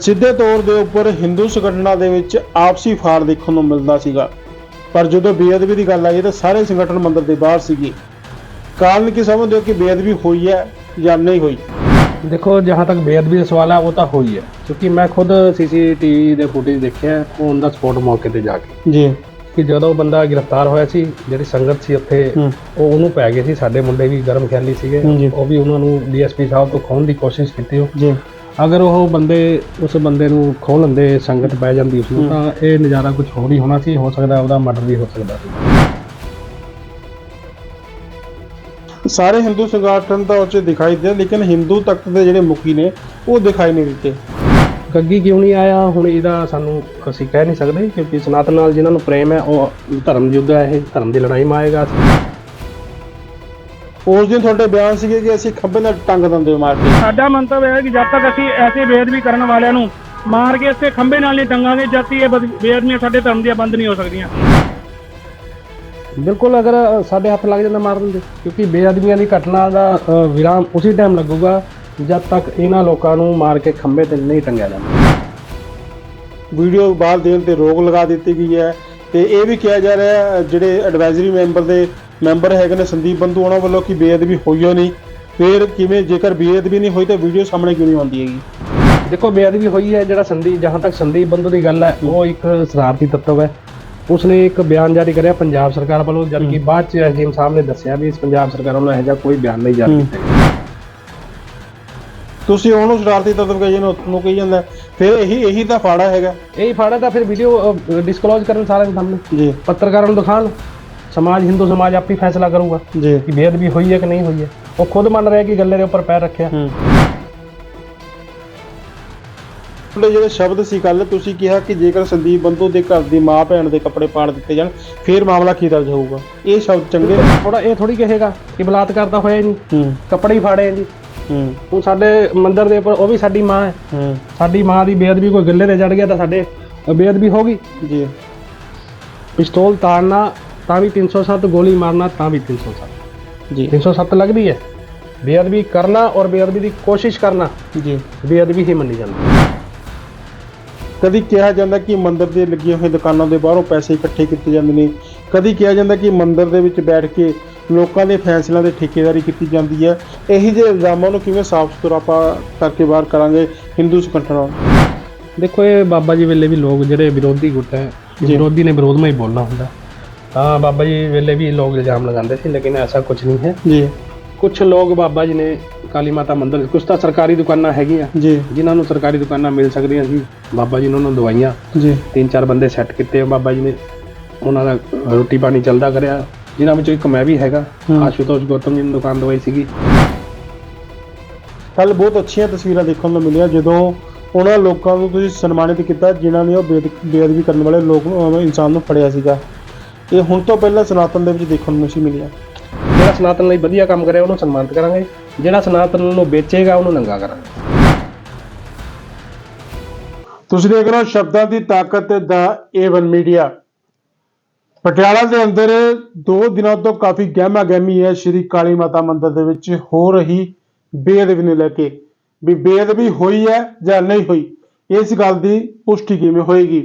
ਸਿੱਧੇ ਤੌਰ ਦੇ ਉੱਪਰ ਹਿੰਦੂ ਸੰਗਠਨਾਂ ਦੇ ਵਿੱਚ ਆਪਸੀ ਫਾੜ ਦੇਖਣ ਨੂੰ ਮਿਲਦਾ ਸੀਗਾ। ਪਰ ਜਦੋਂ ਬੇਅਦਬੀ ਦੀ ਗੱਲ ਆਈ ਤਾਂ ਸਾਰੇ ਸੰਗਠਨ ਮੰਦਰ ਦੇ ਬਾਹਰ ਸੀਗੇ। ਕਾਰਨ ਕੀ ਸਮਝਦੇ ਹੋ ਕਿ ਬੇਅਦਬੀ ਹੋਈ ਹੈ ਜਾਂ ਨਹੀਂ ਹੋਈ? ਦੇਖੋ ਜਹਾਂ ਤੱਕ ਬੇਅਦਬੀ ਦਾ ਸਵਾਲ ਹੈ ਉਹ ਤਾਂ ਹੋਈ ਹੈ। ਕਿਉਂਕਿ ਮੈਂ ਖੁਦ ਸੀਸੀਟੀਵੀ ਦੇ ਫੁਟੇਜ ਦੇਖਿਆ ਔਨ ਦਾ ਸਪੌਟ ਮੌਕੇ ਤੇ ਜਾ ਕੇ। ਜੀ। ਕਿ ਜਦੋਂ ਬੰਦਾ ਗ੍ਰਿਫਤਾਰ ਹੋਇਆ ਸੀ ਜਿਹੜੀ ਸੰਗਤ ਸੀ ਉੱਥੇ ਉਹ ਉਹਨੂੰ ਪੈ ਗਏ ਸੀ। ਸਾਡੇ ਮੁੰਡੇ ਵੀ ਗਰਮ ਖਿਆਲੀ ਸੀਗੇ। ਉਹ ਵੀ ਉਹਨਾਂ ਨੂੰ ਡੀਐਸਪੀ ਸਾਹਿਬ ਤੋਂ ਖੋਹਣ ਦੀ ਕੋਸ਼ਿਸ਼ ਕੀਤੀ ਉਹ। ਜੀ। ਅਗਰ ਉਹ ਬੰਦੇ ਉਸ ਬੰਦੇ ਨੂੰ ਖੋਹ ਲੈਂਦੇ ਸੰਗਤ ਪੈ ਜਾਂਦੀ ਉਸ ਨੂੰ। ਤਾਂ ਇਹ ਨਜ਼ਾਰਾ ਕੁਝ ਹੋਰ ਹੀ ਹੋਣਾ ਸੀ ਹੋ ਸਕਦਾ ਉਹਦਾ ਮਰਡਰ ਵੀ ਹੋ ਸਕਦਾ ਸੀ। ਸਾਰੇ ਹਿੰਦੂ ਸੰਗਠਨ ਤਾਂ ਉਹ 'ਚ ਦਿਖਾਈ ਦੇ ਲੇਕਿਨ ਹਿੰਦੂ ਤਖਤ ਦੇ ਜਿਹੜੇ ਮੁਖੀ ਨੇ ਉਹ ਦਿਖਾਈ ਨਹੀਂ ਦਿੱਤੇ। ਗੱਗੀ ਕਿਉਂ ਨਹੀਂ ਆਇਆ? ਹੁਣ ਇਹਦਾ ਸਾਨੂੰ ਅਸੀਂ ਕਹਿ ਨਹੀਂ ਸਕਦੇ ਕਿਉਂਕਿ ਸਨਾਤਨ ਨਾਲ ਜਿਨ੍ਹਾਂ ਨੂੰ ਪ੍ਰੇਮ ਹੈ ਉਹ ਧਰਮ ਯੁੱਧ ਹੈ ਇਹ ਧਰਮ ਦੀ ਲੜਾਈ ਮਾਏਗਾ ਉਸ ਦਿਨ ਤੁਹਾਡੇ ਬਿਆਨ ਸੀਗੇ ਕਿ ਅਸੀਂ ਖੰਭੇ ਨਾਲ ਟੰਗ ਦਿੰਦੇ ਮਾਰ ਕੇ। ਸਾਡਾ ਮੰਤਵ ਹੈ ਕਿ ਜਦ ਤੱਕ ਅਸੀਂ ਐਸੇ ਬੇਅਦਬੀ ਕਰਨ ਵਾਲਿਆਂ ਨੂੰ ਮਾਰ ਕੇ ਇਸੇ ਖੰਭੇ ਨਾਲ ਨਹੀਂ ਟੰਗਾਂਗੇ ਜਦ ਤੱਕ ਇਹ ਬੇਅਦਬੀਆਂ ਸਾਡੇ ਧਰਮ ਦੀਆਂ ਬੰਦ ਨਹੀਂ ਹੋ ਸਕਦੀਆਂ। ਬਿਲਕੁਲ ਅਗਰ ਸਾਡੇ ਹੱਥ ਲੱਗ ਜਾਂਦਾ ਮਾਰ ਦਿੰਦੇ ਕਿਉਂਕਿ ਬੇਅਦਬੀਆਂ ਦੀ ਘਟਨਾ ਦਾ ਵਿਰਾਮ ਉਸੇ ਟਾਈਮ ਲੱਗੂਗਾ ਜਦ ਤੱਕ ਇਹਨਾਂ ਲੋਕਾਂ ਨੂੰ ਮਾਰ ਕੇ ਖੰਭੇ ਤੇ ਨਹੀਂ ਟੰਗਿਆ ਜਾਂਦਾ। ਵੀਡੀਓ ਬਾਹਰ ਦੇਣ ਤੇ ਰੋਕ ਲਗਾ ਦਿੱਤੀ ਗਈ ਹੈ ਤੇ ਇਹ ਵੀ ਕਿਹਾ ਜਾ ਰਿਹਾ ਜਿਹੜੇ ਐਡਵਾਈਜ਼ਰੀ ਮੈਂਬਰ ਦੇ ਮੈਂਬਰ ਹੈਗੇ ਨੇ ਸੰਦੀਪ ਬੰਧੂ ਉਹਨਾਂ ਵੱਲੋਂ ਕਿ ਬੇਅਦਬੀ ਹੋਈ ਹੋ ਨਹੀਂ। ਫਿਰ ਕਿਵੇਂ ਜੇਕਰ ਬੇਅਦਬੀ ਨਹੀਂ ਹੋਈ ਤਾਂ ਵੀਡੀਓ ਸਾਹਮਣੇ ਕਿਉਂ ਨਹੀਂ ਆਉਂਦੀ ਹੈਗੀ? ਦੇਖੋ ਬੇਅਦਬੀ ਹੋਈ ਹੈ ਜਿਹੜਾ ਸੰਦੀਪ ਜਹਾਂ ਤੱਕ ਸੰਦੀਪ ਬੰਧੂ ਦੀ ਗੱਲ ਹੈ ਉਹ ਇੱਕ ਸ਼ਰਾਰਤੀ ਤੱਤਵ ਹੈ। ਉਸਨੇ ਇੱਕ ਬਿਆਨ ਜਾਰੀ ਕਰਿਆ ਪੰਜਾਬ ਸਰਕਾਰ ਵੱਲੋਂ ਜਦਕਿ ਬਾਅਦ ਚ ਐਸਡੀਐਮ ਸਾਹਿਬ ਨੇ ਦੱਸਿਆ ਵੀ ਇਸ ਪੰਜਾਬ ਸਰਕਾਰ ਵੱਲੋਂ ਇਹੋ ਜਿਹਾ ਕੋਈ ਬਿਆਨ ਨਹੀਂ ਜਾਰੀ। ਕੀਤਾ ਤੁਸੀਂ ਉਹਨੂੰ ਸ਼ਰਾਰਤੀ ਤੱਤਵ ਕਹੀ ਜਾਂਦੇ ਉਹਨੂੰ ਕਹੀ ਜਾਂਦਾ। ਫਿਰ ਇਹੀ ਇਹੀ ਤਾਂ ਫਾੜਾ ਹੈਗਾ। ਇਹ ਫਾੜਾ ਤਾਂ ਫਿਰ ਵੀਡੀਓ ਡਿਸਕਲੋਜ਼ ਕਰਨ ਸਾਰਿਆਂ ਦੇ ਸਾਹਮਣੇ। ਜੀ। ਪੱਤਰਕਾਰਾਂ ਨੂੰ ਦਿਖਾਣ ਸਮਾਜ ਹਿੰਦੂ ਸਮਾਜ ਆਪੇ ਫੈਸਲਾ ਕਰੂਗਾ ਜੀ। ਕਿ ਬੇਅਦਬੀ ਹੋਈ ਹੈ ਕਿ ਨਹੀਂ ਹੋਈ ਹੈ। ਉਹ ਖੁਦ ਮੰਨ ਰਿਹਾ ਕਿ ਗੱਲੇ ਦੇ ਉੱਪਰ ਪੈਰ ਰੱਖਿਆ। ਹੂੰ। ਤੁਹਾਡੇ ਜਿਹੜੇ ਸ਼ਬਦ ਸੀ ਕੱਲ ਤੁਸੀਂ ਕਿਹਾ ਕਿ ਜੇਕਰ ਸੰਦੀਪ ਬੰਧੂ ਦੇ ਘਰ ਦੀ ਮਾਂ ਭੈਣ ਦੇ ਕੱਪੜੇ ਪਾੜ ਦਿੱਤੇ ਜਾਣ ਫਿਰ ਮਾਮਲਾ ਕੀ ਦਰਜ ਹੋਊਗਾ? ਇਹ ਸ਼ਬਦ ਚੰਗੇ? ਥੋੜਾ ਇਹ ਥੋੜੀ ਕਹੇਗਾ ਕਿ ਬਲਾਤਕਾਰ ਤਾਂ ਹੋਇਆ ਹੀ ਨਹੀਂ। ਹੂੰ। ਕੱਪੜੇ ਹੀ ਫਾੜੇ ਜੀ। ਹੂੰ। ਹੁਣ ਸਾਡੇ ਮੰਦਿਰ ਦੇ ਉੱਪਰ ਉਹ ਵੀ ਸਾਡੀ ਮਾਂ ਹੈ। ਹੂੰ। ਸਾਡੀ ਮਾਂ ਦੀ ਬੇਅਦਬੀ ਕੋਈ ਗੱਲੇ ਤੇ ਚੜ ਗਿਆ ਤਾਂ ਸਾਡੇ ਬੇਅਦਬੀ ਹੋ ਗਈ। ਜੀ। ਪਿਸਤੌਲ ਤਾੜਨਾ ਤਾਂ ਵੀ 307 ਗੋਲੀ ਮਾਰਨਾ ਤਾਂ ਵੀ 307 ਜੀ। 307 ਲੱਗਦੀ ਹੈ। ਬੇਅਦਬੀ ਕਰਨਾ ਔਰ ਬੇਅਦਬੀ ਦੀ ਕੋਸ਼ਿਸ਼ ਕਰਨਾ ਜੀ। ਬੇਅਦਬੀ ਹੀ ਮੰਨੀ ਜਾਂਦੀ ਕਦੀ ਕਿਹਾ ਜਾਂਦਾ ਕਿ ਮੰਦਰ ਦੇ ਲੱਗੀਆਂ ਹੋਈਆਂ ਦੁਕਾਨਾਂ ਦੇ ਬਾਹਰੋਂ ਪੈਸੇ ਇਕੱਠੇ ਕੀਤੇ ਜਾਂਦੇ ਨੇ। ਕਦੀ ਕਿਹਾ ਜਾਂਦਾ ਕਿ ਮੰਦਰ ਦੇ ਵਿੱਚ ਬੈਠ ਕੇ ਲੋਕਾਂ ਦੇ ਫੈਸਲਿਆਂ ਦੇ ਠੇਕੇਦਾਰੀ ਕੀਤੀ ਜਾਂਦੀ ਹੈ। ਇਹੀ ਜਿਹੇ ਇਲਜ਼ਾਮਾਂ ਨੂੰ ਕਿਵੇਂ ਸਾਫ਼ ਸੁਥਰਾ ਆਪਾਂ ਕਰਕੇ ਬਾਹਰ ਕਰਾਂਗੇ ਹਿੰਦੂ ਸੰਗਠਨਾਂ ਦੇਖੋ ਇਹ ਬਾਬਾ ਜੀ ਵੇਲੇ ਵੀ ਲੋਕ ਜਿਹੜੇ ਵਿਰੋਧੀ ਗੁੱਟ ਹੈ ਵਿਰੋਧੀ ਨੇ ਵਿਰੋਧ ਹੀ ਬੋਲਣਾ ਹੁੰਦਾ। ਤਾਂ ਬਾਬਾ ਜੀ ਵੇਲੇ ਵੀ ਲੋਕ ਇਲਜ਼ਾਮ ਲਗਾਉਂਦੇ ਸੀ ਲੇਕਿਨ ਐਸਾ ਕੁਝ ਨਹੀਂ ਹੈ। ਜੀ। ਕੁਝ ਲੋਕ ਬਾਬਾ ਜੀ ਨੇ ਕਾਲੀ ਮਾਤਾ ਮੰਦਿਰ ਕੁਝ ਤਾਂ ਸਰਕਾਰੀ ਦੁਕਾਨਾਂ ਹੈਗੀਆਂ ਜੀ। ਜਿਨ੍ਹਾਂ ਨੂੰ ਸਰਕਾਰੀ ਦੁਕਾਨਾਂ ਮਿਲ ਸਕਦੀਆਂ ਸੀ। ਬਾਬਾ ਜੀ ਨੇ ਉਹਨਾਂ ਨੂੰ ਦਵਾਈਆਂ ਜੀ। ਤਿੰਨ ਚਾਰ ਬੰਦੇ ਸੈੱਟ ਕੀਤੇ ਆ ਬਾਬਾ ਜੀ ਨੇ ਉਹਨਾਂ ਦਾ ਰੋਟੀ ਪਾਣੀ ਚੱਲਦਾ ਕਰਿਆ ਜਿਨ੍ਹਾਂ ਵਿੱਚੋਂ ਇੱਕ ਮੈਂ ਵੀ ਹੈਗਾ ਹੂੰ। ਆਸ਼ੂਤੋਸ਼ ਗੌਤਮ ਜੀ ਨੇ ਦੁਕਾਨ ਦਵਾਈ ਸੀਗੀ। ਕੱਲ ਬਹੁਤ ਅੱਛੀਆਂ ਤਸਵੀਰਾਂ ਦੇਖਣ ਨੂੰ ਮਿਲੀਆਂ ਜਦੋਂ ਉਹਨਾਂ ਲੋਕਾਂ ਨੂੰ ਤੁਸੀਂ ਸਨਮਾਨਿਤ ਕੀਤਾ ਜਿਨ੍ਹਾਂ ਨੇ ਉਹ ਬੇਅਦਬੀ ਕਰਨ ਵਾਲੇ ਲੋਕ ਇਨਸਾਨ ਨੂੰ ਫੜਿਆ ਸੀਗਾ। ਇਹ ਹੁਣ ਤੋਂ ਪਹਿਲਾਂ ਸਨਾਤਨ ਦੇ ਵਿੱਚ ਦੇਖਣ ਨੂੰ ਸੀ ਮਿਲਿਆ। ਜਿਹੜਾ ਸਨਾਤਨ ਲਈ ਵਧੀਆ ਕੰਮ ਕਰਿਆ ਉਹਨੂੰ ਸਨਮਾਨਿਤ ਕਰਾਂਗੇ। ਜਿਹੜਾ ਸਨਾਤਨ ਨੂੰ ਵੇਚੇਗਾ ਉਹਨੂੰ ਨੰਗਾ ਕਰਾਂਗੇ। ਤੁਸੀਂ ਦੇਖ ਰਹੇ ਹੋ ਸ਼ਬਦਾਂ ਦੀ ਤਾਕਤ ਦਾ A1 ਮੀਡੀਆ ਪਟਿਆਲਾ ਦੇ ਅੰਦਰ ਦੋ ਦਿਨਾਂ ਤੋਂ ਕਾਫੀ ਗਹਿਮਾ ਗਹਿਮੀ ਹੈ ਸ਼੍ਰੀ ਕਾਲੀ ਮਾਤਾ ਮੰਦਿਰ ਦੇ ਵਿੱਚ। ਹੋ ਰਹੀ ਬੇਅਦਬੀ ਨੂੰ ਲੈ ਕੇ। ਵੀ ਬੇਅਦਬੀ ਹੋਈ ਹੈ ਜਾਂ ਨਹੀਂ ਹੋਈ ਇਸ ਗੱਲ ਦੀ ਪੁਸ਼ਟੀ ਕਿਵੇਂ ਹੋਏਗੀ?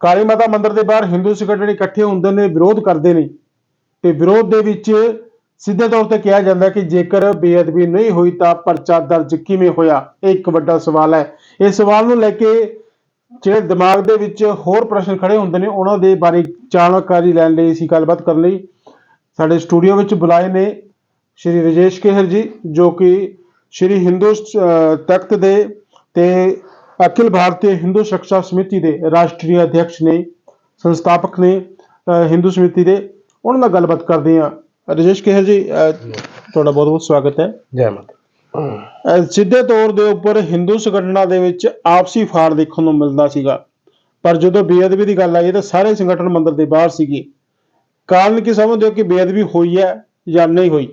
ਕਾਲੀ ਮਾਤਾ ਮੰਦਿਰ ਦੇ ਬਾਹਰ ਹਿੰਦੂ ਸੰਗਠਨ ਇਕੱਠੇ ਹੁੰਦੇ ਨੇ ਵਿਰੋਧ ਕਰਦੇ ਨੇ। ਤੇ ਵਿਰੋਧ ਦੇ ਵਿੱਚ ਸਿੱਧੇ ਤੌਰ ਤੇ ਕਿਹਾ ਜਾਂਦਾ ਕਿ ਜੇਕਰ ਬੇਅਦਬੀ ਨਹੀਂ ਹੋਈ ਤਾਂ ਪਰਚਾ ਦਰਜ ਕਿਵੇਂ ਹੋਇਆ? ਇਹ ਇੱਕ ਵੱਡਾ ਸਵਾਲ ਹੈ। ਇਸ ਸਵਾਲ ਨੂੰ ਲੈ ਕੇ ਜਿਹੜੇ ਦਿਮਾਗ ਦੇ ਵਿੱਚ ਹੋਰ ਪ੍ਰਸ਼ਨ ਖੜੇ ਹੁੰਦੇ ਨੇ ਉਹਨਾਂ ਦੇ ਬਾਰੇ ਜਾਣਕਾਰੀ ਲੈਣ ਲਈ ਅਸੀਂ ਗੱਲਬਾਤ ਕਰਨ ਲਈ ਸਾਡੇ ਸਟੂਡੀਓ ਵਿੱਚ ਬੁਲਾਏ ਨੇ ਸ਼੍ਰੀ ਰਜੇਸ਼ ਕੇਹਰ ਜੀ ਜੋ ਕਿ ਸ਼੍ਰੀ ਹਿੰਦੂ ਅਹ, ਤਖਤ ਦੇ ਤੇ ਅਖਿਲ ਭਾਰਤੀ ਹਿੰਦੂ ਸਿੱਖਿਆ ਸਮਿਤੀ ਦੇ ਰਾਸ਼ਟਰੀ ਅਧਿਕਸ਼ ਨੇ ਸੰਸਥਾਪਕ ਨੇ ਹਿੰਦੂ ਸਮਿਤੀ ਦੇ ਉਹਨਾਂ ਨਾਲ ਗੱਲਬਾਤ ਕਰਦੇ ਹਾਂ। ਰਜੇਸ਼ ਕੇਹਰ ਜੀ ਤੁਹਾਡਾ ਬਹੁਤ ਬਹੁਤ ਸਵਾਗਤ ਹੈ। ਜੈ ਮਾਤਾ ਸਿੱਧੇ ਤੌਰ ਦੇ ਉੱਪਰ ਹਿੰਦੂ ਸੰਗਠਨਾਂ ਦੇ ਵਿੱਚ ਆਪਸੀ ਫਾੜ ਦੇਖਣ ਨੂੰ ਮਿਲਦਾ ਸੀਗਾ। ਪਰ ਜਦੋਂ ਬੇਅਦਬੀ ਦੀ ਗੱਲ ਆਈ ਤਾਂ ਸਾਰੇ ਸੰਗਠਨ ਮੰਦਰ ਦੇ ਬਾਹਰ ਸੀਗੇ। ਕਾਰਨ ਕੀ ਸਮਝਦੇ ਹੋ ਕਿ ਬੇਅਦਬੀ ਹੋਈ ਹੈ ਜਾਂ ਨਹੀਂ ਹੋਈ?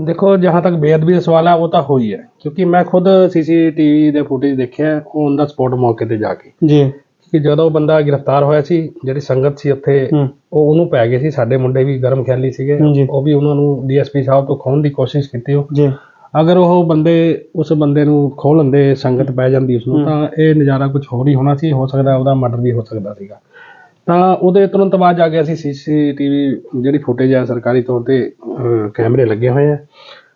ਦੇਖੋ ਜਹਾਂ ਤੱਕ ਬੇਅਦਬੀ ਦਾ ਸਵਾਲ ਹੈ ਉਹ ਤਾਂ ਹੋਈ ਹੈ। ਕਿਉਂਕਿ ਮੈਂ ਖੁਦ ਸੀਸੀਟੀਵੀ ਦੇ ਫੁਟੇਜ ਦੇਖਿਆ ਔਨ ਦਾ ਸਪੌਟ ਮੌਕੇ ਤੇ ਜਾ ਕੇ। ਜੀ। ਕਿ ਜਦੋਂ ਉਹ ਬੰਦਾ ਗ੍ਰਿਫਤਾਰ ਹੋਇਆ ਸੀ ਜਿਹੜੀ ਸੰਗਤ ਸੀ ਉੱਥੇ ਉਹ ਉਹਨੂੰ ਪੈ ਗਏ ਸੀ। ਸਾਡੇ ਮੁੰਡੇ ਵੀ ਗਰਮ ਖਿਆਲੀ ਸੀਗੇ। ਉਹ ਵੀ ਉਹਨਾਂ ਨੂੰ ਡੀਐਸਪੀ ਸਾਹਿਬ ਤੋਂ ਖੋਹਣ ਦੀ ਕੋਸ਼ਿਸ਼ ਕੀਤੀ ਉਹ। ਜੀ। ਅਗਰ ਉਹ ਬੰਦੇ ਉਸ ਬੰਦੇ ਨੂੰ ਖੋਹ ਲੈਂਦੇ ਸੰਗਤ ਪੈ ਜਾਂਦੀ ਉਸ ਨੂੰ ਤਾਂ ਇਹ ਨਜ਼ਾਰਾ ਕੁਝ ਹੋਰ ਹੀ ਹੋਣਾ ਸੀ। ਹੋ ਸਕਦਾ ਉਹਦਾ ਮਰਡਰ ਵੀ ਹੋ ਸਕਦਾ ਸੀਗਾ। ਤਾਂ ਉਹਦੇ ਤੁਰੰਤ ਬਾਅਦ ਜਾ ਕੇ ਅਸੀਂ ਸੀਸੀਟੀਵੀ ਜਿਹੜੀ ਫੁਟੇਜ ਹੈ ਸਰਕਾਰੀ ਤੌਰ ਤੇ ਕੈਮਰੇ ਲੱਗੇ ਹੋਏ ਆ।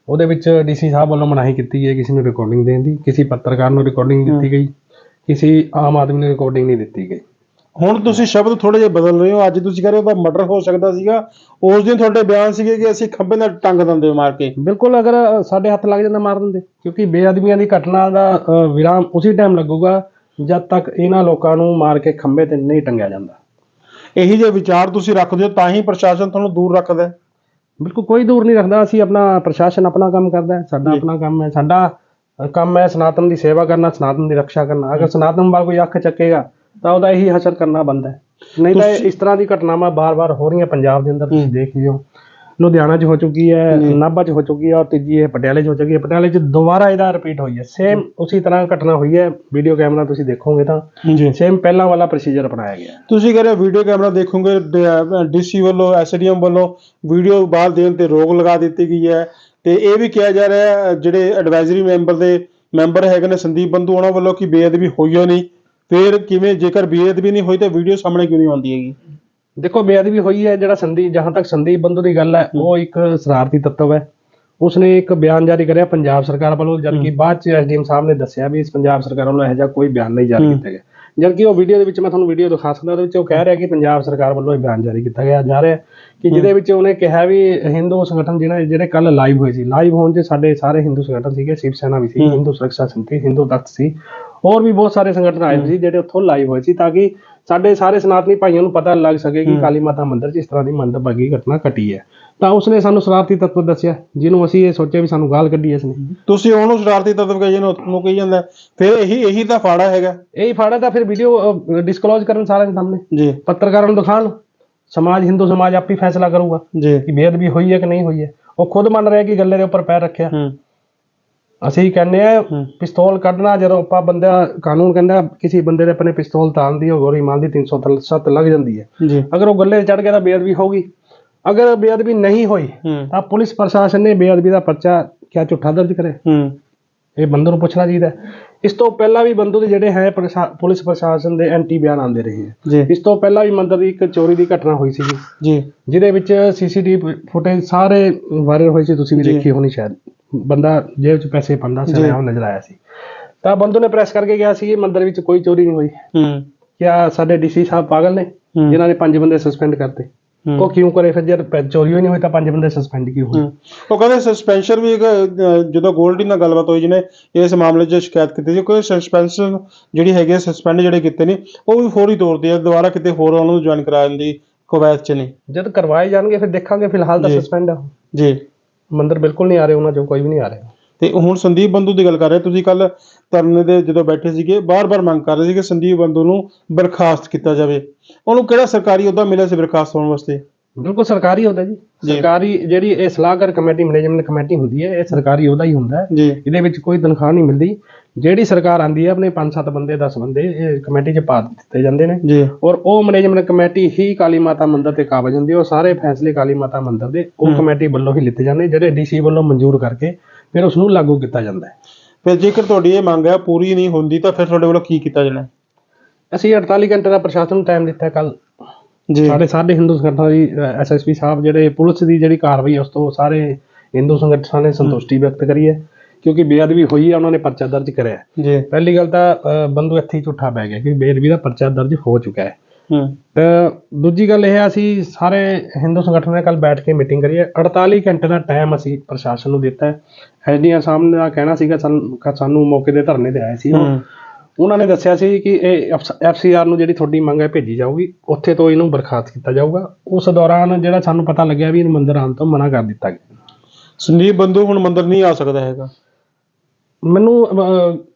ਉਹਦੇ ਵਿੱਚ ਡੀਸੀ ਸਾਹਿਬ ਵੱਲੋਂ ਮਨਾਹੀ ਕੀਤੀ ਹੈ ਕਿਸੇ ਨੂੰ ਰਿਕਾਰਡਿੰਗ ਦੇਣ ਦੀ ਕਿਸੇ ਪੱਤਰਕਾਰ ਨੂੰ ਰਿਕਾਰਡਿੰਗ ਦਿੱਤੀ ਗਈ ਕਿਸੇ ਆਮ ਆਦਮੀ ਨੂੰ ਰਿਕਾਰਡਿੰਗ ਨਹੀਂ ਦਿੱਤੀ ਗਈ। ਹੁਣ ਤੁਸੀਂ ਸ਼ਬਦ ਥੋੜੇ ਜਿਹਾ ਬਦਲ ਰਹੇ ਹੋ। ਅੱਜ ਤੁਸੀਂ ਕਹ ਰਹੇ ਹੋ ਉਹਦਾ ਮਰਡਰ ਹੋ ਸਕਦਾ ਸੀਗਾ। ਉਸ ਦਿਨ ਤੁਹਾਡੇ ਬਿਆਨ ਸੀਗੇ ਕਿ ਅਸੀਂ ਖੰਭੇ ਨਾਲ ਟੰਗ ਦਿੰਦੇ ਮਾਰ ਕੇ। ਬਿਲਕੁਲ ਅਗਰ ਸਾਡੇ ਹੱਥ ਲੱਗ ਜਾਂਦਾ ਮਾਰ ਦਿੰਦੇ ਕਿਉਂਕਿ ਬੇਅਦਬੀਆਂ ਦੀ ਘਟਨਾ ਦਾ ਵਿਰਾਮ ਉਸੇ ਟਾਈਮ ਲੱਗੂਗਾ ਜਦ ਤੱਕ ਇਹਨਾਂ ਲੋਕਾਂ ਨੂੰ ਮਾਰ ਕੇ ਖੰਭੇ ਤੇ ਨਹੀਂ ਟੰਗਿਆ ਜਾਂਦਾ। ਇਹੀ ਜਿਹੇ ਵਿਚਾਰ ਤੁਸੀਂ ਰੱਖਦੇ ਹੋ ਤਾਂ ਹੀ ਪ੍ਰਸ਼ਾਸਨ ਤੁਹਾਨੂੰ ਦੂਰ ਰੱਖਦਾ ਹੈ। ਬਿਲਕੁਲ ਕੋਈ ਦੂਰ ਨਹੀਂ ਰੱਖਦਾ। ਅਸੀਂ ਆਪਣਾ ਪ੍ਰਸ਼ਾਸਨ ਆਪਣਾ ਕੰਮ ਕਰਦਾ ਹੈ। ਸਾਡਾ ਆਪਣਾ ਕੰਮ ਹੈ। ਸਾਡਾ ਅ, ਕੰਮ ਹੈ ਸਨਾਤਨ ਦੀ ਸੇਵਾ ਕਰਨਾ ਸਨਾਤਨ ਦੀ ਰੱਖਿਆ ਕਰਨਾ। ਅਗਰ ਸਨਾਤਨ ਵੱਲ ਕੋਈ ਅੱਖ ਚੱਕੇਗਾ ਤਾਂ ਉਹਦਾ ਇਹੀ ਹਸ਼ਰ ਕਰਨਾ ਬੰਦਾ ਹੈ। ਨਹੀਂ ਤਾਂ ਇਸ ਤਰ੍ਹਾਂ ਦੀ ਘਟਨਾਵਾਂ ਬਾਰ-ਬਾਰ ਹੋ ਰਹੀਆਂ ਪੰਜਾਬ ਦੇ ਅੰਦਰ ਤੁਸੀਂ ਦੇਖ ਲਿਓ ਲੁਧਿਆਣਾ 'ਚ ਹੋ ਚੁੱਕੀ ਹੈ ਨਾਭਾ 'ਚ ਹੋ ਚੁੱਕੀ ਹੈ ਔਰ ਤੀਜੀ ਇਹ ਪਟਿਆਲੇ 'ਚ ਹੋ ਚੁੱਕੀ ਹੈ। ਪਟਿਆਲੇ 'ਚ ਦੁਬਾਰਾ ਇਹਦਾ ਰਿਪੀਟ ਹੋਈ ਹੈ। ਸੇਮ ਉਸੇ ਤਰ੍ਹਾਂ ਘਟਨਾ ਹੋਈ ਹੈ। ਵੀਡੀਓ ਕੈਮਰਾ ਤੁਸੀਂ ਦੇਖੋਗੇ ਤਾਂ। ਸੇਮ ਪਹਿਲਾਂ ਵਾਲਾ ਪ੍ਰੋਸੀਜਰ ਅਪਣਾਇਆ ਗਿਆ। ਤੁਸੀਂ ਕਹ ਰਹੇ ਵੀਡੀਓ ਕੈਮਰਾ ਦੇਖੋਗੇ ਡੀਸੀ ਵੱਲੋਂ ਐਸਡੀਐਮ ਵੱਲੋਂ ਵੀਡੀਓ ਬਾਹਰ ਦੇਣ ਤੇ ਰੋਕ ਲਗਾ ਦਿੱਤੀ ਗਈ ਹੈ। ਤੇ ਇਹ ਵੀ ਕਿਹਾ ਜਾ ਰਿਹਾ ਹੈ ਜਿਹੜੇ ਐਡਵਾਈਜ਼ਰੀ ਮੈਂਬਰ ਦੇ ਮੈਂਬਰ ਹੈਗੇ ਨੇ ਸੰਦੀਪ ਬੰਧੂ ਉਹਨਾਂ ਵੱਲੋਂ ਕਿ ਬੇਅਦਬੀ ਹੋਈ ਹੋ ਨਹੀਂ। ਫਿਰ ਕਿਵੇਂ ਜੇਕਰ ਬੇਅਦਬੀ ਨਹੀਂ ਹੋਈ ਤਾਂ ਵੀਡੀਓ ਸਾਹਮਣੇ ਕਿਉਂ ਨਹੀਂ ਆਉਂਦੀ ਹੈਗੀ? ਦੇਖੋ ਬੇਅਦਬੀ ਹੋਈ ਹੈ ਜਿਹੜਾ ਸੰਦੀਪ ਜਹਾਂ ਤੱਕ ਸੰਦੀਪ ਬੰਧੂ ਦੀ ਗੱਲ ਹੈ ਉਹ ਇੱਕ ਸ਼ਰਾਰਤੀ ਤੱਤਵ ਹੈ। ਉਸਨੇ ਇੱਕ ਬਿਆਨ ਜਾਰੀ ਕਰਿਆ ਪੰਜਾਬ ਸਰਕਾਰ ਵੱਲੋਂ ਜਦਕਿ ਬਾਅਦ ਚ ਐਸਡੀਐਮ ਸਾਹਿਬ ਨੇ ਦੱਸਿਆ ਵੀ ਇਸ ਪੰਜਾਬ ਸਰਕਾਰ ਵੱਲੋਂ ਇਹੋ ਜਿਹਾ ਕੋਈ ਬਿਆਨ ਨਹੀਂ ਜਾਰੀ ਕੀਤਾ ਗਿਆ। ਜਦਕਿ ਉਹ ਵੀਡੀਓ ਦੇ ਵਿੱਚ ਮੈਂ ਤੁਹਾਨੂੰ ਵੀਡੀਓ ਦਿਖਾ ਸਕਦਾ ਉਹਦੇ ਵਿੱਚ ਉਹ ਕਹਿ ਰਿਹਾ ਕਿ ਪੰਜਾਬ ਸਰਕਾਰ ਵੱਲੋਂ ਇਹ ਬਿਆਨ ਜਾਰੀ ਕੀਤਾ ਗਿਆ ਜਾ ਰਿਹਾ ਕਿ ਜਿਹਦੇ ਵਿੱਚ ਉਹਨੇ ਕਿਹਾ ਵੀ ਹਿੰਦੂ ਸੰਗਠਨ ਜਿਹੜੇ ਜਿਹੜੇ ਕੱਲ ਲਾਈਵ ਹੋਏ ਸੀ ਲਾਈਵ ਹੋਣ 'ਚ ਸਾਡੇ ਸਾਰੇ ਹਿੰਦੂ ਸੰਗਠਨ ਸੀਗੇ ਸ਼ਿਵ ਸੈਨਾ ਵੀ ਸੀ ਹਿੰਦੂ ਸੁਰੱਖਿਆ ਸੰਤੀ ਹਿੰਦੂ ਤਖਤ ਸੀ ਹੋਰ ਵੀ ਬਹੁਤ ਸਾਰੇ ਸੰਗਠਨ ਆਏ ਸੀ ਜਿਹੜੇ ਉੱਥੋਂ ਲਾਈਵ ਹੋਏ ਸੀ ਤਾਂ ਕਿ ਸਾਡੇ ਸਾਰੇ ਸਨਾਤਨੀ ਭਾਈਆਂ ਨੂੰ ਪਤਾ ਲੱਗ ਸਕੇ ਕਿ ਕਾਲੀ ਮਾਤਾ ਮੰਦਿਰ 'ਚ ਇਸ ਤਰ੍ਹਾਂ ਦੀ ਮੰਦਭਾਗੀ ਘਟਨਾ ਘਟੀ ਹੈ। ਤਾਂ ਉਸਨੇ ਸਾਨੂੰ ਸ਼ਰਾਰਤੀ ਤੱਤਵ ਦੱਸਿਆ ਜਿਹਨੂੰ ਅਸੀਂ ਇਹ ਸੋਚਿਆ ਵੀ ਸਾਨੂੰ ਗਾਲ ਕੱਢੀ ਇਸਨੇ। ਤੁਸੀਂ ਉਹਨੂੰ ਸ਼ਰਾਰਤੀ ਤੱਤਵ ਕਹੀ ਜਾਂਦੇ ਹੋ ਉਹਨੂੰ ਕਹੀ ਜਾਂਦਾ ਹੈ। ਫਿਰ ਇਹੀ ਇਹੀ ਤਾਂ ਫਾੜਾ ਹੈਗਾ। ਇਹੀ ਫਾੜਾ ਤਾਂ ਫਿਰ ਵੀਡੀਓ ਡਿਸਕਲੋਜ਼ ਕਰਨ ਸਾਰਿਆਂ ਦੇ ਸਾਹਮਣੇ। ਜੀ। ਪੱਤਰਕਾਰਾਂ ਨੂੰ ਦਿਖਾਉਣ। ਸਮਾਜ ਹਿੰਦੂ ਸਮਾਜ ਆਪੇ ਫੈਸਲਾ ਕਰੂਗਾ ਜੀ। ਕਿ ਬੇਅਦਬੀ ਹੋਈ ਹੈ ਕਿ ਨਹੀਂ ਹੋਈ ਹੈ। ਉਹ ਖੁਦ ਮੰਨ ਰਿਹਾ ਕਿ ਗੱਲੇ ਦੇ ਉੱਪਰ ਪੈਰ ਰੱਖਿਆ। ਹੂੰ। ਅਸੀਂ ਕਹਿੰਦੇ ਆ ਪਿਸਤੌਲ ਕੱਢਣਾ ਜਦੋਂ ਆਪਾਂ ਬੰਦਾ ਕਾਨੂੰਨ ਕਹਿੰਦਾ ਕਿਸੇ ਬੰਦੇ ਦੇ ਆਪਣੇ ਪਿਸਤੌਲ ਤਾਣ ਦੀ ਗੋਰੀ ਮਾਲ ਦੀ 307 ਲੱਗ ਜਾਂਦੀ ਹੈ। ਜੀ। ਅਗਰ ਉਹ ਗੱਲੇ ਚੜ ਗਿਆ ਤਾਂ ਬੇਅਦਬੀ ਹੋਊਗੀ। ਅਗਰ ਬੇਅਦਬੀ ਨਹੀਂ ਹੋਈ ਹੂੰ। ਤਾਂ ਪੁਲਿਸ ਪ੍ਰਸ਼ਾਸਨ ਨੇ ਬੇਅਦਬੀ ਦਾ ਪਰਚਾ ਕਿਆ ਝੂਠਾ ਦਰਜ ਕਰੇ ਹੂੰ। ਇਹ ਬੰਦੇ ਨੂੰ ਪੁੱਛਣਾ ਚਾਹੀਦਾ ਹੈ। ਇਸ ਤੋਂ ਪਹਿਲਾਂ ਵੀ ਬੰਦੂ ਦੇ ਜਿਹੜੇ ਹੈ ਪੁਲਿਸ ਪ੍ਰਸ਼ਾਸਨ ਦੇ ਐਂਟੀ ਬਿਆਨ ਆਉਂਦੇ ਰਹੇ ਹੈ। ਇਸ ਤੋਂ ਪਹਿਲਾਂ ਵੀ ਮੰਦਰ ਦੀ ਇੱਕ ਚੋਰੀ ਦੀ ਘਟਨਾ ਹੋਈ ਸੀ ਜੀ। ਜਿਹਦੇ ਵਿੱਚ ਸੀਸੀਟੀਵੀ ਫੁਟੇਜ ਸਾਰੇ ਵਾਇਰਲ ਹੋਏ ਸੀ ਤੁਸੀਂ ਵੀ ਦੇਖੀ ਹੋਣੀ ਸ਼ਾਇਦ। ਬੰਦਾ ਜੇਬ 'ਚ ਪੈਸੇ ਪਾਉਂਦਾ ਸੀ ਉਹ ਨਜ਼ਰ ਆਇਆ ਸੀ। ਤਾਂ ਬੰਦੂ ਨੇ ਪ੍ਰੈਸ ਕਰਕੇ ਗਿਆ ਸੀ ਇਹ ਮੰਦਰ ਵਿੱਚ ਕੋਈ ਚੋਰੀ ਨਹੀਂ ਹੋਈ। ਹੂੰ। ਕਿਆ ਸਾਡੇ ਡੀਸੀ ਸਾਹਿਬ ਪਾਗਲ ਨੇ। ਜਿਨ੍ਹਾਂ ਨੇ ਪੰਜ ਬੰਦੇ ਸਸਪੈਂਡ ਕਰਤੇ। ਉਹ ਕਿਉਂ ਕਰੇ ਫਿਰ ਜਦ ਚੋਰੀ ਹੋਈ ਨਹੀਂ ਹੋਈ ਤਾਂ ਪੰਜ ਬੰਦੇ ਸਸਪੈਂਡ ਕਿਉਂ ਹੋਏ। ਉਹ ਕਹਿੰਦੇ ਸਸਪੈਂਸ਼ਨ ਵੀ ਜਦੋਂ ਗੋਲਡੀ ਨਾਲ ਗੱਲਬਾਤ ਹੋਈ ਜਿਹਨੇ ਇਸ ਮਾਮਲੇ 'ਚ ਸ਼ਿਕਾਇਤ ਕੀਤੀ ਸੀ ਕੋਈ ਸਸਪੈਂਸ਼ਨ ਜਿਹੜੀ ਹੈਗੀ ਸਸਪੈਂਡ ਜਿਹੜੇ ਕੀਤੇ ਨੇ ਉਹ ਵੀ ਫੌਰੀ ਤੌਰ ਤੇ ਦੁਬਾਰਾ ਕਿਤੇ ਹੋਰ ਉਹਨਾਂ ਨੂੰ ਜੁਆਇਨ ਕਰਾਉਣ ਦੀ ਕਵਾਇਦ 'ਚ ਨਹੀਂ। ਜਦ ਕਰਵਾਏ ਜਾਣਗੇ ਫਿਰ ਦੇਖਾਂਗੇ ਫਿਲਹਾਲ ਤਾਂ। ਸਸਪੈਂਡ ਆ ਜੀ। ਮੰਦਰ ਬਿਲਕੁਲ ਨਹੀਂ ਆ ਰਹੇ, ਉਹਨਾਂ ਚੋਂ ਕੋਈ ਵੀ ਨਹੀਂ ਆ ਰਿਹਾ। ਤੇ ਹੁਣ ਸੰਦੀਪ ਬੰਧੂ ਦੀ ਗੱਲ ਕਰ ਰਹੇ, ਤੁਸੀਂ ਕੱਲ ਧਰਨੇ ਦੇ ਜਦੋਂ ਬੈਠੇ ਸੀਗੇ, ਬਾਰ-ਬਾਰ ਮੰਗ ਕਰ ਰਹੇ ਸੀ ਕਿ ਸੰਦੀਪ ਬੰਧੂ ਨੂੰ ਬਰਖਾਸਤ ਕੀਤਾ ਜਾਵੇ। ਉਹਨੂੰ ਕਿਹੜਾ ਸਰਕਾਰੀ ਅਹੁਦਾ ਮਿਲਿਆ ਸੀ ਬਰਖਾਸਤ ਹੋਣ ਵਾਸਤੇ? ਬਿਲਕੁਲ ਸਰਕਾਰੀ ਹੁੰਦਾ ਜੀ। ਸਰਕਾਰੀ ਜਿਹੜੀ ਇਹ ਸਲਾਹਕਾਰ ਕਮੇਟੀ ਮੈਨੇਜਮੈਂਟ ਕਮੇਟੀ ਹੁੰਦੀ ਹੈ ਇਹ ਸਰਕਾਰੀ ਉਹਦਾ ਹੀ ਹੁੰਦਾ ਹੈ। ਇਹਦੇ ਵਿੱਚ ਕੋਈ ਤਨਖਾਹ ਨਹੀਂ ਮਿਲਦੀ। ਜਿਹੜੀ ਸਰਕਾਰ ਆਂਦੀ ਹੈ ਆਪਣੇ 5-7 ਬੰਦੇ 10 ਬੰਦੇ ਇਹ ਕਮੇਟੀ 'ਚ ਪਾ ਦਿੱਤੇ ਜਾਂਦੇ ਨੇ। ਔਰ ਉਹ ਮੈਨੇਜਮੈਂਟ ਕਮੇਟੀ ਹੀ ਕਾਲੀ ਮਾਤਾ ਮੰਦਿਰ ਤੇ ਕਾਬਜ ਹੁੰਦੀ ਹੈ। ਉਹ ਸਾਰੇ ਫੈਸਲੇ ਕਾਲੀ ਮਾਤਾ ਮੰਦਿਰ ਦੇ ਉਹ ਕਮੇਟੀ ਵੱਲੋਂ ਹੀ ਲਿੱਤੇ ਜਾਂਦੇ ਜਿਹੜੇ ਡੀਸੀ ਵੱਲੋਂ ਮਨਜ਼ੂਰ ਕਰਕੇ ਫਿਰ ਉਸ ਨੂੰ ਲਾਗੂ ਕੀਤਾ ਜਾਂਦਾ ਹੈ। ਫਿਰ ਜੇਕਰ ਤੁਹਾਡੀ ਇਹ ਮੰਗ ਹੈ ਪੂਰੀ ਨਹੀਂ ਹੁੰਦੀ ਤਾਂ ਫਿਰ ਤੁਹਾਡੇ ਵੱਲੋਂ ਕੀ ਕੀਤਾ ਜਾਣਾ? ਅਸੀਂ 48 ਘੰਟੇ ਦਾ ਪ੍ਰਸ਼ਾਸਨ ਨੂੰ ਟਾਈਮ ਦਿੱਤਾ ਕੱਲ ਜੀ। ਸਾਡੇ ਸਾਡੇ ਹਿੰਦੂ ਸੰਗਠਨਾਂ ਦੀ ਐਸਐਸਪੀ ਸਾਹਿਬ ਜਿਹੜੇ ਪੁਲਿਸ ਦੀ ਜਿਹੜੀ ਕਾਰਵਾਈ ਉਸ ਤੋਂ ਸਾਰੇ ਹਿੰਦੂ ਸੰਗਠਨਾਂ ਨੇ ਸੰਤੁਸ਼ਟੀ ਵਿਅਕਤ ਕਰੀ ਹੈ ਕਿਉਂਕਿ ਬੇਅਦਬੀ ਹੋਈ ਹੈ ਉਹਨਾਂ ਨੇ ਪਰਚਾ ਦਰਜ ਕਰਿਆ। ਜੀ। ਪਹਿਲੀ ਗੱਲ ਤਾਂ ਬੰਦੂ ਇੱਥੇ ਹੀ ਝੂਠਾ ਪੈ ਗਿਆ ਕਿ ਬੇਅਦਬੀ ਦਾ ਪਰਚਾ ਦਰਜ ਹੋ ਚੁੱਕਾ ਹੈ। ਹੂੰ। ਤਾਂ ਦੂਜੀ ਗੱਲ ਇਹ ਹੈ ਅਸੀਂ ਸਾਰੇ ਹਿੰਦੂ ਸੰਗਠਨ ਨੇ ਕੱਲ ਬੈਠ ਕੇ ਮੀਟਿੰਗ ਕਰੀ ਹੈ। 48 ਘੰਟੇ ਦਾ ਟਾਈਮ ਅਸੀਂ ਪ੍ਰਸ਼ਾਸਨ ਨੂੰ ਦਿੱਤਾ ਹੈ। ਐਸਡੀਐਮ ਸਾਹਮਣੇ ਦਾ ਕਹਿਣਾ ਸੀਗਾ ਸਾਨੂੰ ਮੌਕੇ ਦੇ ਧਰਨੇ ਤੇ ਆਏ ਸੀ ਉਹ। ਉਹਨਾਂ ਨੇ ਦੱਸਿਆ ਸੀ ਕਿ ਇਹ ਐਫਸੀਆਰ ਨੂੰ ਜਿਹੜੀ ਤੁਹਾਡੀ ਮੰਗ ਹੈ ਭੇਜੀ ਜਾਊਗੀ ਉੱਥੇ ਤੋਂ ਇਹਨੂੰ ਬਰਖਾਸਤ ਕੀਤਾ ਜਾਊਗਾ। ਉਸ ਦੌਰਾਨ ਜਿਹੜਾ ਸਾਨੂੰ ਪਤਾ ਲੱਗਿਆ ਵੀ ਇਹਨੂੰ ਮੰਦਰ ਆਉਣ ਤੋਂ ਮਨਾ ਕਰ ਦਿੱਤਾ ਗਿਆ। ਸੰਦੀਪ ਬੰਧੂ ਹੁਣ ਮੰਦਰ ਨਹੀਂ ਆ ਸਕਦਾ ਹੈਗਾ। ਮੈਨੂੰ